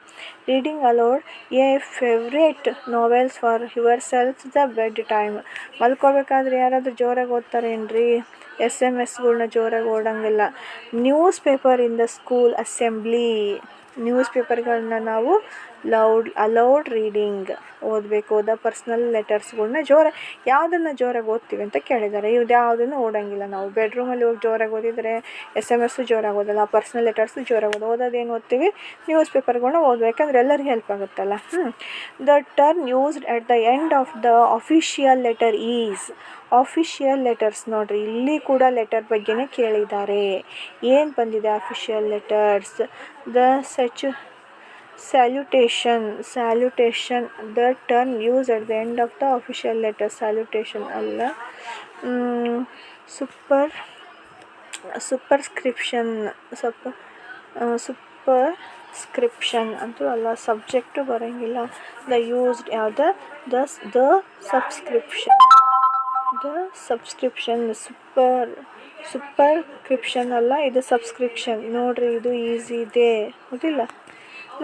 reading aloud a favourite novels for your self the bed time ಮಲ್ಕೋಬೇಕಾದ್ರೆ ಯಾರಾದರೂ ಜೋರಾಗಿ ಓದ್ತಾರೇನ್ರಿ? ಎಸ್ ಎಂ ಎಸ್ಗಳ್ನ ಜೋರಾಗಿ ಓಡಂಗಿಲ್ಲ. News paper in the school assembly news ಪೇಪರ್ಗಳನ್ನ ನಾವು loud, aloud reading ಓದಬೇಕು the personal ಲೆಟರ್ಸ್ಗಳನ್ನ ಜೋರ, ಯಾವುದನ್ನು ಜೋರಾಗಿ ಓದ್ತೀವಿ ಅಂತ ಕೇಳಿದ್ದಾರೆ. ಇದು ಯಾವುದನ್ನು ಓಡಂಗಿಲ್ಲ ನಾವು. ಬೆಡ್ರೂಮಲ್ಲಿ ಹೋಗಿ ಜೋರಾಗಿ ಓದಿದರೆ ಎಸ್ ಎಂ ಎಸ್ಸು ಜೋರಾಗಿ ಓದಲ್ಲ, ಪರ್ಸ್ನಲ್ ಲೆಟರ್ಸು ಜೋರಾಗಿ ಓದೋದು ಓದೋದೇನು ಓದ್ತೀವಿ? ನ್ಯೂಸ್ ಪೇಪರ್ಗಳನ್ನ ಓದಬೇಕಂದ್ರೆ ಎಲ್ಲರಿಗೂ ಹೆಲ್ಪ್ ಆಗುತ್ತಲ್ಲ. The turn used at the end of the official letter is official letters ನೋಡ್ರಿ. ಇಲ್ಲಿ ಕೂಡ ಲೆಟರ್ ಬಗ್ಗೆನೇ ಕೇಳಿದ್ದಾರೆ. ಏನು ಬಂದಿದೆ official letters the such salutation salutation the turn use at the end of the official letter salutation ಅಲ್ಲ. Super superscription ಸಪ್ superscription ಅಂತೂ ಅಲ್ಲ ಸಬ್ಜೆಕ್ಟು ಬರೋಂಗಿಲ್ಲ. ದ ಯೂಸ್ಡ್ ಯಾವ್ದು? The the subscription subscription super superscription ಅಲ್ಲ, ಇದು ಸಬ್ಸ್ಕ್ರಿಪ್ಷನ್ ನೋಡ್ರಿ, ಇದು ಈಸಿ ಇದೆ. ಹೌದಿಲ್ಲ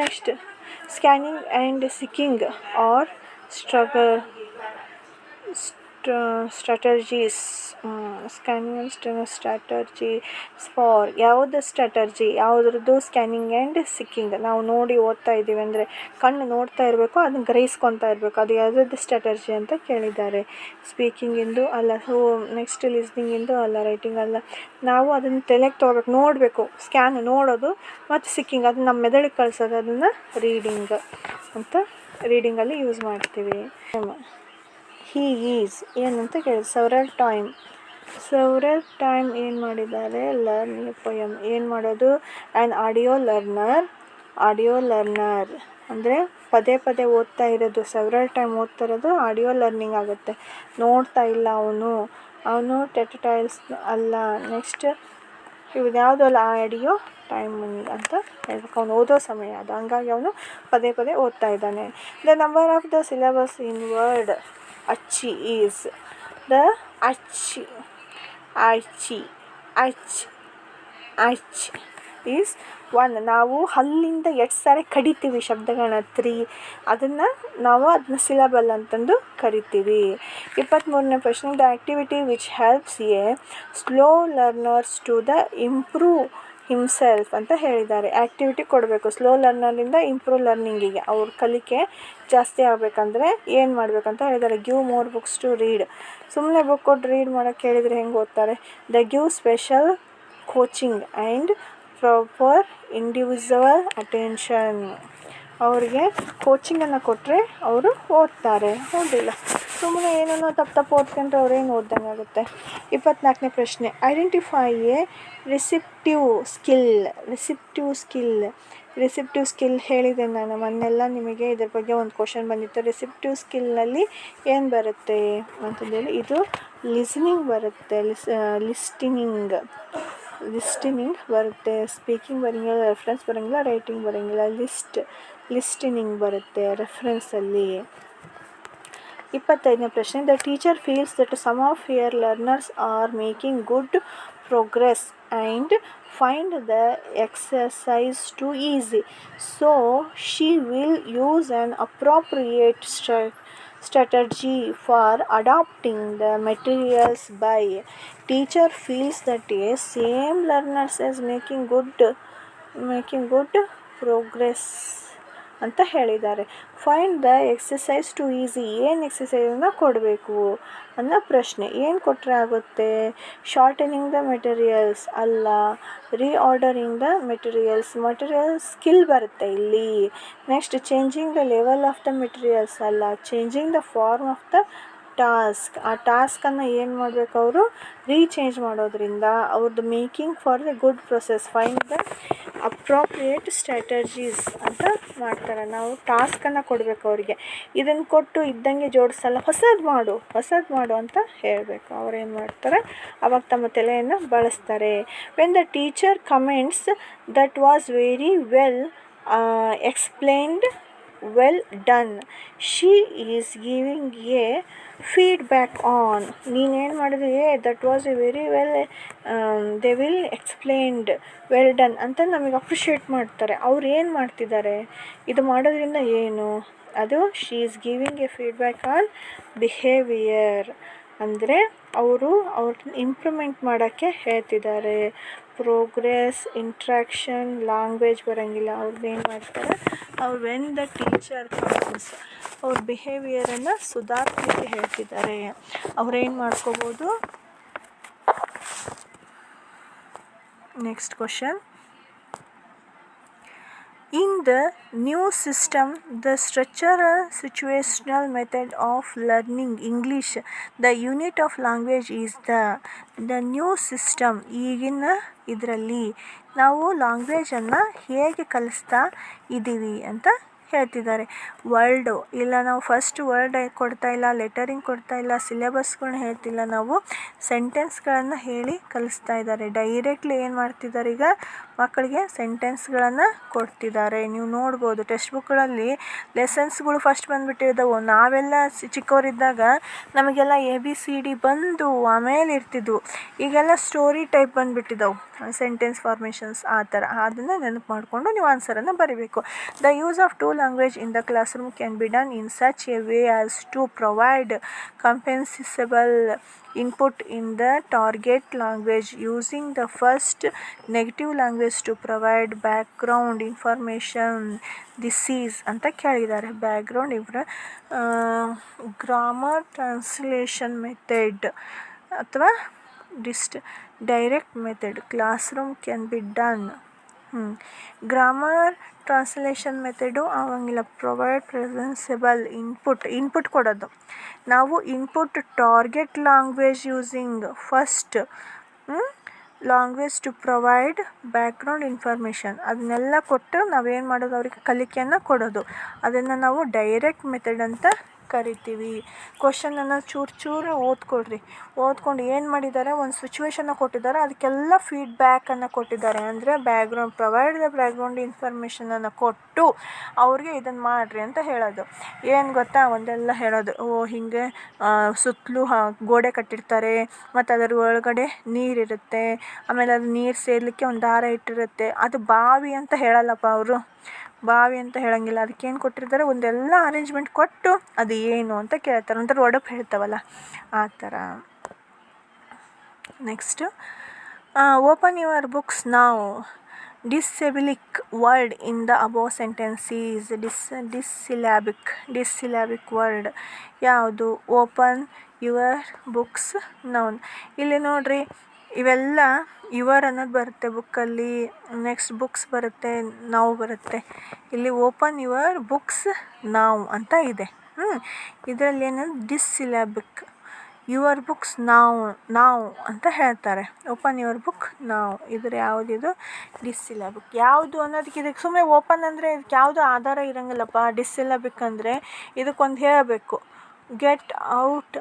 next scanning and skimming are struggle strategies scanning and strategy for ಯಾವುದು ಸ್ಟ್ರಾಟರ್ಜಿ ಯಾವುದ್ರದ್ದು ಸ್ಕ್ಯಾನಿಂಗ್ ಆ್ಯಂಡ್ ಸಿಕ್ಕಿಂಗ್ ನಾವು ನೋಡಿ ಓದ್ತಾ ಇದ್ದೀವಿ ಅಂದರೆ ಕಣ್ಣು ನೋಡ್ತಾ ಇರಬೇಕು, ಅದನ್ನ ಗ್ರಹಿಸ್ಕೊತಾ ಇರಬೇಕು. ಅದು ಯಾವುದ್ರದ್ದು ಸ್ಟ್ರಾಟರ್ಜಿ ಅಂತ ಕೇಳಿದ್ದಾರೆ. ಸ್ಪೀಕಿಂಗ್ ಇಂದು ಅಲ್ಲ ಸೊ ನೆಕ್ಸ್ಟ್ ಲಿಸ್ನಿಂಗಿಂದು ಅಲ್ಲ ರೈಟಿಂಗ್ ಅಲ್ಲ. ನಾವು ಅದನ್ನು ತಲೆಗೆ ತೊಗೋಬೇಕು ನೋಡಬೇಕು. ಸ್ಕ್ಯಾನ್ ನೋಡೋದು ಮತ್ತು ಸಿಕ್ಕಿಂಗ್ ಅದನ್ನು ನಮ್ಮ ಮೆದುಳಿಗೆ ಕಳಿಸೋದು, ಅದನ್ನು ರೀಡಿಂಗ್ ಅಂತ ರೀಡಿಂಗಲ್ಲಿ ಯೂಸ್ ಮಾಡ್ತೀವಿ. ಹೀ ಈಸ್ ಏನಂತ ಕೇಳಿ. ಸವರಲ್ ಟೈಮ್ ಸವರಲ್ ಟೈಮ್ ಏನು ಮಾಡಿದ್ದಾರೆ? ಲರ್ನ್ ಪೊಯಮ್ ಏನು ಮಾಡೋದು? And audio learner audio learner ಅಂದರೆ ಪದೇ ಪದೇ ಓದ್ತಾ ಇರೋದು. ಸೆವ್ರಲ್ ಟೈಮ್ ಓದ್ತಾ ಇರೋದು. ಆಡಿಯೋ ಲರ್ನಿಂಗ್ ಆಗುತ್ತೆ. ನೋಡ್ತಾ ಇಲ್ಲ ಅವನು. ಅವನು ಟೆಟಟೈಲ್ಸ್ ಅಲ್ಲ. ನೆಕ್ಸ್ಟ್ ಇವ್ದು ಯಾವುದೋ ಅಲ್ಲ? ಆಡಿಯೋ ಟೈಮಿಂಗ್ ಅಂತ ಹೇಳ್ಬೇಕು. ಅವನು ಓದೋ ಸಮಯ ಅದು. ಹಂಗಾಗಿ ಅವನು ಪದೇ ಪದೇ ಓದ್ತಾ ಇದ್ದಾನೆ. The number of the syllables in word ಅಚ್ಚಿ ಈಸ್ ದ ಅಚ್ಚಿ ಅಚ್ಚಿ ಅಚ್ ಅಚ್ ಈಸ್ ಒನ್ ನಾವು ಹಲ್ಲಿಂದ ಎಷ್ಟು ಸಾರಿ ಕಡಿತೀವಿ ಶಬ್ದಗಳನ್ನ ತ್ರೀ. ಅದನ್ನು ನಾವು ಅದನ್ನ ಸಿಲಬಲ್ ಅಂತಂದು ಕರಿತೀವಿ. ಇಪ್ಪತ್ತ್ಮೂರನೇ ಪ್ರಶ್ನೆ the activity which helps a slow learners to the improve himself ಅಂತ ಹೇಳಿದ್ದಾರೆ. ಆ್ಯಕ್ಟಿವಿಟಿ ಕೊಡಬೇಕು. ಸ್ಲೋ ಲರ್ನರಿಂದ ಇಂಪ್ರೂವ್ ಲರ್ನಿಂಗಿಗೆ ಅವ್ರ ಕಲಿಕೆ ಜಾಸ್ತಿ ಆಗಬೇಕಂದ್ರೆ ಏನು ಮಾಡಬೇಕಂತ ಹೇಳಿದ್ದಾರೆ. Give more books to read ಸುಮ್ಮನೆ ಬುಕ್ ಕೊಟ್ಟು ರೀಡ್ ಮಾಡೋಕ್ಕೆ ಹೇಳಿದರೆ ಹೆಂಗೆ ಓದ್ತಾರೆ? The give special coaching and proper individual attention ಅವ್ರಿಗೆ ಕೋಚಿಂಗನ್ನು ಕೊಟ್ಟರೆ ಅವರು ಓದ್ತಾರೆ. ಓದಿಲ್ಲ ಸುಮ್ಮನೆ ಏನೇನೋ ತಪ್ಪು ತಪ್ಪು ಓದ್ಕೊಂಡ್ರೆ ಅವ್ರೇನು ಓದ್ದಂಗೆ ಆಗುತ್ತೆ? ಇಪ್ಪತ್ನಾಲ್ಕನೇ ಪ್ರಶ್ನೆ. Identify a receptive skill receptive skill receptive skill ಹೇಳಿದೆ ನಾನು. ಮೊನ್ನೆಲ್ಲ ನಿಮಗೆ ಇದ್ರ ಬಗ್ಗೆ ಒಂದು ಕ್ವಶನ್ ಬಂದಿತ್ತು. ರಿಸಿಪ್ಟಿವ್ ಸ್ಕಿಲ್ನಲ್ಲಿ ಏನು ಬರುತ್ತೆ ಅಂತಂದೇಳಿ, ಇದು ಲಿಸ್ನಿಂಗ್ ಬರುತ್ತೆ. ಲಿಸ್ ಲಿಸ್ಟಿನಿಂಗ್ ಲಿಸ್ಟಿನಿಂಗ್ ಬರುತ್ತೆ. ಸ್ಪೀಕಿಂಗ್ ಬರೋಂಗಿಲ್ಲ ರೆಫ್ರೆನ್ಸ್ ಬರೋಂಗಿಲ್ಲ ರೈಟಿಂಗ್ ಬರೋಂಗಿಲ್ಲ. ಲಿಸ್ಟ್ ಲಿಸ್ಟಿನಿಂಗ್ ಬರುತ್ತೆ ರೆಫ್ರೆನ್ಸಲ್ಲಿ ಇಪ್ಪತ್ತೈದನೇ ಪ್ರಶ್ನೆ the teacher feels that some of here learners are making good progress and find the exercise too easy so she will use an appropriate ಸ್ಟ್ರ strategy for adopting the materials by. Teacher feels that a same learners is making good making good progress. ಅಂತ ಹೇಳಿದ್ದಾರೆ. Find the exercise too easy ಏನು ಎಕ್ಸಸೈಸನ್ನು ಕೊಡಬೇಕು ಅನ್ನೋ ಪ್ರಶ್ನೆ. ಏನು ಕೊಟ್ಟರೆ ಆಗುತ್ತೆ? ಶಾರ್ಟನಿಂಗ್ ದ ಮೆಟೀರಿಯಲ್ಸ್ ಅಲ್ಲ. Reordering the materials material skill ಬರುತ್ತೆ ಇಲ್ಲಿ. Next changing the level of the materials ಅಲ್ಲ. Changing the form of the task ಆ ಟಾಸ್ಕನ್ನು ಏನು ಮಾಡಬೇಕು ಅವರು? ರೀಚೇಂಜ್ ಮಾಡೋದ್ರಿಂದ ಅವ್ರದ್ದು making for the good process find the appropriate strategies ಅಂತ ಮಾಡ್ತಾರೆ. ನಾವು ಟಾಸ್ಕನ್ನು ಕೊಡಬೇಕು ಅವರಿಗೆ. ಇದನ್ನು ಕೊಟ್ಟು ಇದ್ದಂಗೆ ಜೋಡಿಸಲ್ಲ. ಹೊಸದು ಮಾಡು. ಹೊಸದು ಮಾಡು ಅಂತ ಹೇಳಬೇಕು. ಅವ್ರು ಏನು ಮಾಡ್ತಾರೆ? ಅವಾಗ ತಮ್ಮ ತಲೆಯನ್ನು ಬಳಸ್ತಾರೆ. When the teacher comments that was very well explained well done she is giving a feedback on ನೀನೇನು ಮಾಡಿದ್ರಿ? ಏ that was a very well they will explained well done ಅಂತ ನಮಗೆ ಅಪ್ರಿಷಿಯೇಟ್ ಮಾಡ್ತಾರೆ. ಅವ್ರು ಏನು ಮಾಡ್ತಿದ್ದಾರೆ? ಇದು ಮಾಡೋದ್ರಿಂದ ಏನು? ಅದು she is giving a feedback on behaviour ಅಂದರೆ ಅವರು ಅವ್ರನ್ನ ಇಂಪ್ರೂವ್ಮೆಂಟ್ ಮಾಡೋಕ್ಕೆ ಹೇಳ್ತಿದ್ದಾರೆ. ಪ್ರೋಗ್ರೆಸ್ ಇಂಟ್ರ್ಯಾಕ್ಷನ್ ಲ್ಯಾಂಗ್ವೇಜ್ ಬರೋಂಗಿಲ್ಲ. ಏನು ಮಾಡ್ತಾರೆ? ಅವ್ರು ವೆನ್ ದ ಟೀಚರ್ ಕಮ್ಸ್ ಅವ್ರ ಬಿಹೇವಿಯರನ್ನು ಸುಧಾರಿಸಲಿಕ್ಕೆ ಹೇಳ್ತಿದ್ದಾರೆ. ಅವ್ರೇನು ಮಾಡ್ಕೋಬೋದು? Next question In the new system, the structural situational method of learning English, the unit of language is the the new system. ಈಗಿನ ಇದರಲ್ಲಿ ನಾವು ಲ್ಯಾಂಗ್ವೇಜನ್ನು ಹೇಗೆ ಕಲಿಸ್ತಾ ಇದ್ದೀವಿ ಅಂತ ಹೇಳ್ತಿದ್ದಾರೆ. ವರ್ಲ್ಡು ಇಲ್ಲ ನಾವು ಫಸ್ಟ್ ವರ್ಡ್ ಕೊಡ್ತಾ ಇಲ್ಲ ಲೆಟರಿಂಗ್ ಕೊಡ್ತಾ ಇಲ್ಲ ಸಿಲೆಬಸ್ಗಳನ್ನ ಹೇಳ್ತಿಲ್ಲ ನಾವು ಸೆಂಟೆನ್ಸ್ಗಳನ್ನು ಹೇಳಿ ಕಲಿಸ್ತಾ ಇದ್ದಾರೆ. ಡೈರೆಕ್ಟ್ಲಿ ಏನು ಮಾಡ್ತಿದ್ದಾರೆ ಈಗ? ಮಕ್ಕಳಿಗೆ ಸೆಂಟೆನ್ಸ್ಗಳನ್ನು ಕೊಡ್ತಿದ್ದಾರೆ. ನೀವು ನೋಡ್ಬೋದು ಟೆಕ್ಸ್ಟ್ ಬುಕ್ಗಳಲ್ಲಿ ಲೆಸನ್ಸ್ಗಳು ಫಸ್ಟ್ ಬಂದುಬಿಟ್ಟಿದ್ದಾವೆ ನಾವೆಲ್ಲ ಚಿಕ್ಕವರಿದ್ದಾಗ ನಮಗೆಲ್ಲ ಎ ಬಿ ಸಿ ಡಿ ಬಂದು ಆಮೇಲೆ ಇರ್ತಿದ್ವು. ಈಗೆಲ್ಲ ಸ್ಟೋರಿ ಟೈಪ್ ಬಂದುಬಿಟ್ಟಿದ್ದವು ಸೆಂಟೆನ್ಸ್ ಫಾರ್ಮೇಷನ್ಸ್ ಆ ಥರ. ಅದನ್ನು ನೆನಪು ಮಾಡಿಕೊಂಡು ನೀವು ಆನ್ಸರನ್ನು ಬರೀಬೇಕು. The use of two language in the class room can be done in such a way as to provide comprehensible input in the target language using the first negative language to provide background information this is ಅಂತ ಕೇಳಿದ್ದಾರೆ background ಇವ್ರ grammar translation method ಅಥವಾ ಡಿಸ್ಟ್ direct method classroom can be done ಹ್ಞೂ Grammar translation method ಆಗಂಗಿಲ್ಲ provide comprehensible input input ಕೊಡೋದು. ನಾವು input target language using first language to provide background information ಅದನ್ನೆಲ್ಲ ಕೊಟ್ಟು ನಾವೇನು ಮಾಡೋದು? ಅವ್ರಿಗೆ ಕಲಿಕೆಯನ್ನು ಕೊಡೋದು. ಅದನ್ನು ನಾವು ಡೈರೆಕ್ಟ್ ಮೆಥಡ್ ಅಂತ ಕರಿತೀವಿ. ಕ್ವಶನನ್ನು ಚೂರು ಚೂರು ಓದ್ಕೊಳ್ರಿ. ಓದ್ಕೊಂಡು ಏನು ಮಾಡಿದ್ದಾರೆ ಒಂದು ಸಿಚುವೇಶನ್ನ ಕೊಟ್ಟಿದ್ದಾರೆ ಅದಕ್ಕೆಲ್ಲ ಫೀಡ್ಬ್ಯಾಕನ್ನು ಕೊಟ್ಟಿದ್ದಾರೆ ಅಂದರೆ ಬ್ಯಾಕ್ಗ್ರೌಂಡ್ ಪ್ರೊವೈಡ್ ದ ಬ್ಯಾಕ್ಗ್ರೌಂಡ್ ಇನ್ಫಾರ್ಮೇಷನನ್ನು ಕೊಟ್ಟು ಅವ್ರಿಗೆ ಇದನ್ನು ಮಾಡಿರಿ ಅಂತ ಹೇಳೋದು. ಏನು ಗೊತ್ತಾ? ಒಂದೆಲ್ಲ ಹೇಳೋದು. ಓ, ಹಿಂಗೆ ಸುತ್ತಲೂ ಗೋಡೆ ಕಟ್ಟಿರ್ತಾರೆ. ಮತ್ತು ಅದರ ಒಳಗಡೆ ನೀರಿರುತ್ತೆ. ಆಮೇಲೆ ಅದು ನೀರು ಸೇರಲಿಕ್ಕೆ ಒಂದು ದಾರ ಇಟ್ಟಿರುತ್ತೆ. ಅದು ಬಾವಿ ಅಂತ ಹೇಳಲ್ಲಪ್ಪ ಅವರು. ಬಾವಿ ಅಂತ ಹೇಳಂಗಿಲ್ಲ. ಅದಕ್ಕೇನು ಕೊಟ್ಟಿರ್ತಾರೆ? ಒಂದೆಲ್ಲ ಅರೇಂಜ್ಮೆಂಟ್ ಕೊಟ್ಟು ಅದು ಏನು ಅಂತ ಕೇಳ್ತಾರೆ. ಒಂಥರ ಒಡಪು ಹೇಳ್ತಾವಲ್ಲ, ಆ ಥರ. ನೆಕ್ಸ್ಟು ಓಪನ್ ಯುವರ್ ಬುಕ್ಸ್ ನಾವು disyllabic word in the above sentences dish disyllabic disyllabic word ಯಾವುದು? ಓಪನ್ ಯುವರ್ ಬುಕ್ಸ್ ನೌನ್ ಇಲ್ಲಿ ನೋಡ್ರಿ ಇವೆಲ್ಲ ಯುವರ್ ಅನ್ನೋದು ಬರುತ್ತೆ ಬುಕ್ಕಲ್ಲಿ. ನೆಕ್ಸ್ಟ್ ಬುಕ್ಸ್ ಬರುತ್ತೆ, ನಾವು ಬರುತ್ತೆ. ಇಲ್ಲಿ ಓಪನ್ ಯುವರ್ ಬುಕ್ಸ್ ನಾವು ಅಂತ ಇದೆ. ಹ್ಞೂ ಇದರಲ್ಲಿ ಏನಂದ್ರೆ ಡಿಸ್ಸಿಲ್ಯಾಬಿಕ್ ಯುವರ್ ಬುಕ್ಸ್ ನಾವು ನಾವು ಅಂತ ಹೇಳ್ತಾರೆ. ಓಪನ್ ಯುವರ್ ಬುಕ್ ನಾವು. ಇದ್ರ ಯಾವುದಿದು ಡಿಸ್ಸಿಲಬಿಕ್ ಯಾವುದು ಅನ್ನೋದಕ್ಕೆ ಇದಕ್ಕೆ ಸುಮ್ಮನೆ ಓಪನ್ ಅಂದರೆ ಇದಕ್ಕೆ ಯಾವುದು ಆಧಾರ ಇರಂಗಿಲ್ಲಪ್ಪ. ಡಿಸ್ಸಿಲಬಿಕ್ ಅಂದರೆ ಇದಕ್ಕೊಂದು ಹೇಳಬೇಕು. ಗೆಟ್ ಔಟ್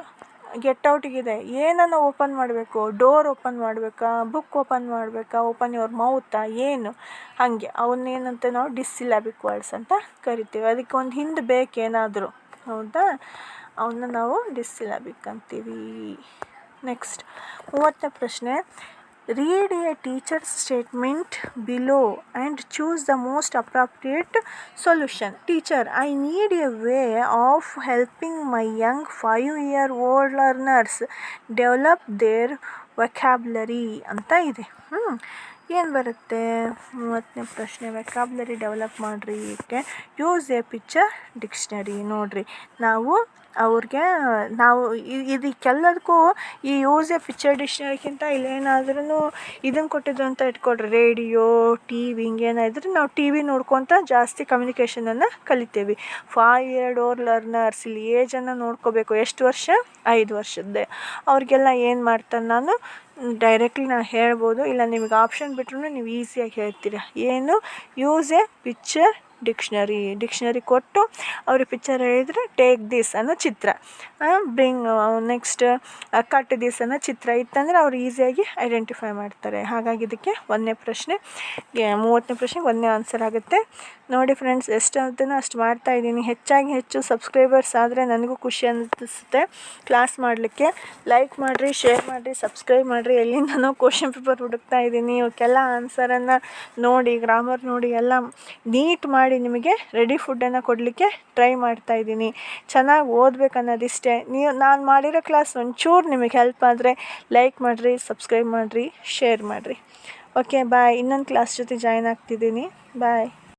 ಗೆಟ್ ಔಟಿಗಿದೆ ಏನನ್ನು ಓಪನ್ ಮಾಡಬೇಕು? ಡೋರ್ ಓಪನ್ ಮಾಡಬೇಕಾ? ಬುಕ್ ಓಪನ್ ಮಾಡಬೇಕಾ? ಓಪನ್ ಯುವರ್ ಮೌತಾ? ಏನು? ಹಾಗೆ. ಅವನ್ನೇನಂತ ನಾವು ಡಿಸ್ಸಿಲ್ಯಾಬಿಕ್ ವರ್ಡ್ಸ್ ಅಂತ ಕರಿತೀವಿ. ಅದಕ್ಕೆ ಒಂದು ಹಿಂದೆ ಬೇಕೇನಾದರೂ. ಹೌದಾ? ಅವನ್ನ ನಾವು ಡಿಸ್ಸಿಲ್ಯಾಬಿಕ್ ಅಂತೀವಿ. ನೆಕ್ಸ್ಟ್ ಮೂವತ್ತನೇ ಪ್ರಶ್ನೆ. Teachers statement below and choose the most appropriate solution teacher I need a way of helping my young five year old learners develop their vocabulary ಅಂತ ಇದೆ. ಹ್ಞೂ ಏನು ಬರುತ್ತೆ? ಮೂವತ್ತನೇ ಪ್ರಶ್ನೆ ವೆಕಾಬ್ಲರಿ ಡೆವಲಪ್ ಮಾಡಿರಿ. ಇದಕ್ಕೆ ಯೂಸ್ ಎ ಪಿಕ್ಚರ್ ಡಿಕ್ಷನರಿ ನೋಡಿರಿ. ನಾವು ಅವ್ರಿಗೆ ನಾವು ಇದಕ್ಕೆಲ್ಲದಕ್ಕೂ ಈ ಯೂಸ್ ಎ ಪಿಕ್ಚರ್ ಡಿಕ್ಷನರಿಗಿಂತ ಇಲ್ಲೇನಾದ್ರೂ ಇದನ್ನು ಕೊಟ್ಟಿದ್ರು ಅಂತ ಇಟ್ಕೊಡ್ರಿ ರೇಡಿಯೋ, ಟಿ ವಿ ಹಿಂಗೇನಾದ್ರೂ ನಾವು ಟಿ, ವಿ ನೋಡ್ಕೊತ ಜಾಸ್ತಿ ಕಮ್ಯುನಿಕೇಷನನ್ನು ಕಲಿತೇವೆ. ಫೈವ್ ಇಯರ್ ಓರ್ ಲರ್ನರ್ಸ್ ಇಲ್ಲಿ ಏಜನ್ನು ನೋಡ್ಕೋಬೇಕು. ಎಷ್ಟು ವರ್ಷ? ಐದು ವರ್ಷದ್ದೇ. ಅವ್ರಿಗೆಲ್ಲ ಏನು ಮಾಡ್ತಾನೆ ನಾನು? ಡೈರೆಕ್ಟ್ಲಿ ನಾನು ಹೇಳ್ಬೋದು. ಇಲ್ಲ ನಿಮಗೆ ಆಪ್ಷನ್ ಬಿಟ್ರೂ ನೀವು ಈಸಿಯಾಗಿ ಹೇಳ್ತೀರಾ? ಏನು? Use a picture dictionary, dictionary ಕೊಟ್ಟು ಅವ್ರಿಗೆ ಪಿಕ್ಚರ್ ಹೇಳಿದರೆ ಟೇಕ್ ದಿಸ್ ಅನ್ನೋ ಚಿತ್ರ. ಬ್ರಿಂಗ್ ನೆಕ್ಸ್ಟ್ ಕಟ್ ದಿಸ್ ಅನ್ನೋ ಚಿತ್ರ ಇತ್ತಂದರೆ ಅವ್ರು ಈಸಿಯಾಗಿ ಐಡೆಂಟಿಫೈ ಮಾಡ್ತಾರೆ. ಹಾಗಾಗಿ ಇದಕ್ಕೆ ಒಂದನೇ ಪ್ರಶ್ನೆ ಮೂವತ್ತನೇ ಪ್ರಶ್ನೆಗೆ ಒಂದನೇ ಆನ್ಸರ್ ಆಗುತ್ತೆ. ನೋಡಿ ಫ್ರೆಂಡ್ಸ್ ಎಷ್ಟು ಅದನ್ನು ಅಷ್ಟು ಮಾಡ್ತಾ ಇದ್ದೀನಿ. ಹೆಚ್ಚಾಗಿ ಹೆಚ್ಚು ಸಬ್ಸ್ಕ್ರೈಬರ್ಸ್ ಆದರೆ ನನಗೂ ಖುಷಿ ಅನ್ನಿಸುತ್ತೆ. ಕ್ಲಾಸ್ ಮಾಡಲಿಕ್ಕೆ ಲೈಕ್ ಮಾಡಿರಿ ಶೇರ್ ಮಾಡಿರಿ ಸಬ್ಸ್ಕ್ರೈಬ್ ಮಾಡಿರಿ. ಎಲ್ಲಿಂದನೋ ಕ್ವಶನ್ ಪೇಪರ್ ಹುಡುಕ್ತಾ ಇದ್ದೀನಿ. ಇವಕ್ಕೆಲ್ಲ ಆನ್ಸರನ್ನು ನೋಡಿ ಗ್ರಾಮರ್ ನೋಡಿ, ಎಲ್ಲ ನೀಟ್ ಮಾಡಿ ನಿಮಗೆ ರೆಡಿ ಫುಡ್ಡನ್ನು ಕೊಡಲಿಕ್ಕೆ ಟ್ರೈ ಮಾಡ್ತಾ ಇದ್ದೀನಿ. ಚೆನ್ನಾಗಿ ಓದ್ಬೇಕು ಅನ್ನೋದಿಷ್ಟೇ ನೀವು, ನಾನು ಮಾಡಿರೋ ಕ್ಲಾಸ್ ಒಂಚೂರು ನಿಮಗೆ ಹೆಲ್ಪ್ ಆದರೆ ಲೈಕ್ ಮಾಡಿರಿ ಸಬ್ಸ್ಕ್ರೈಬ್ ಮಾಡಿರಿ ಶೇರ್ ಮಾಡಿರಿ. ಓಕೆ ಬಾಯ್ ಇನ್ನೊಂದು ಕ್ಲಾಸ್ ಜೊತೆ ಜಾಯ್ನ್ ಆಗ್ತಿದ್ದೀನಿ. ಬಾಯ್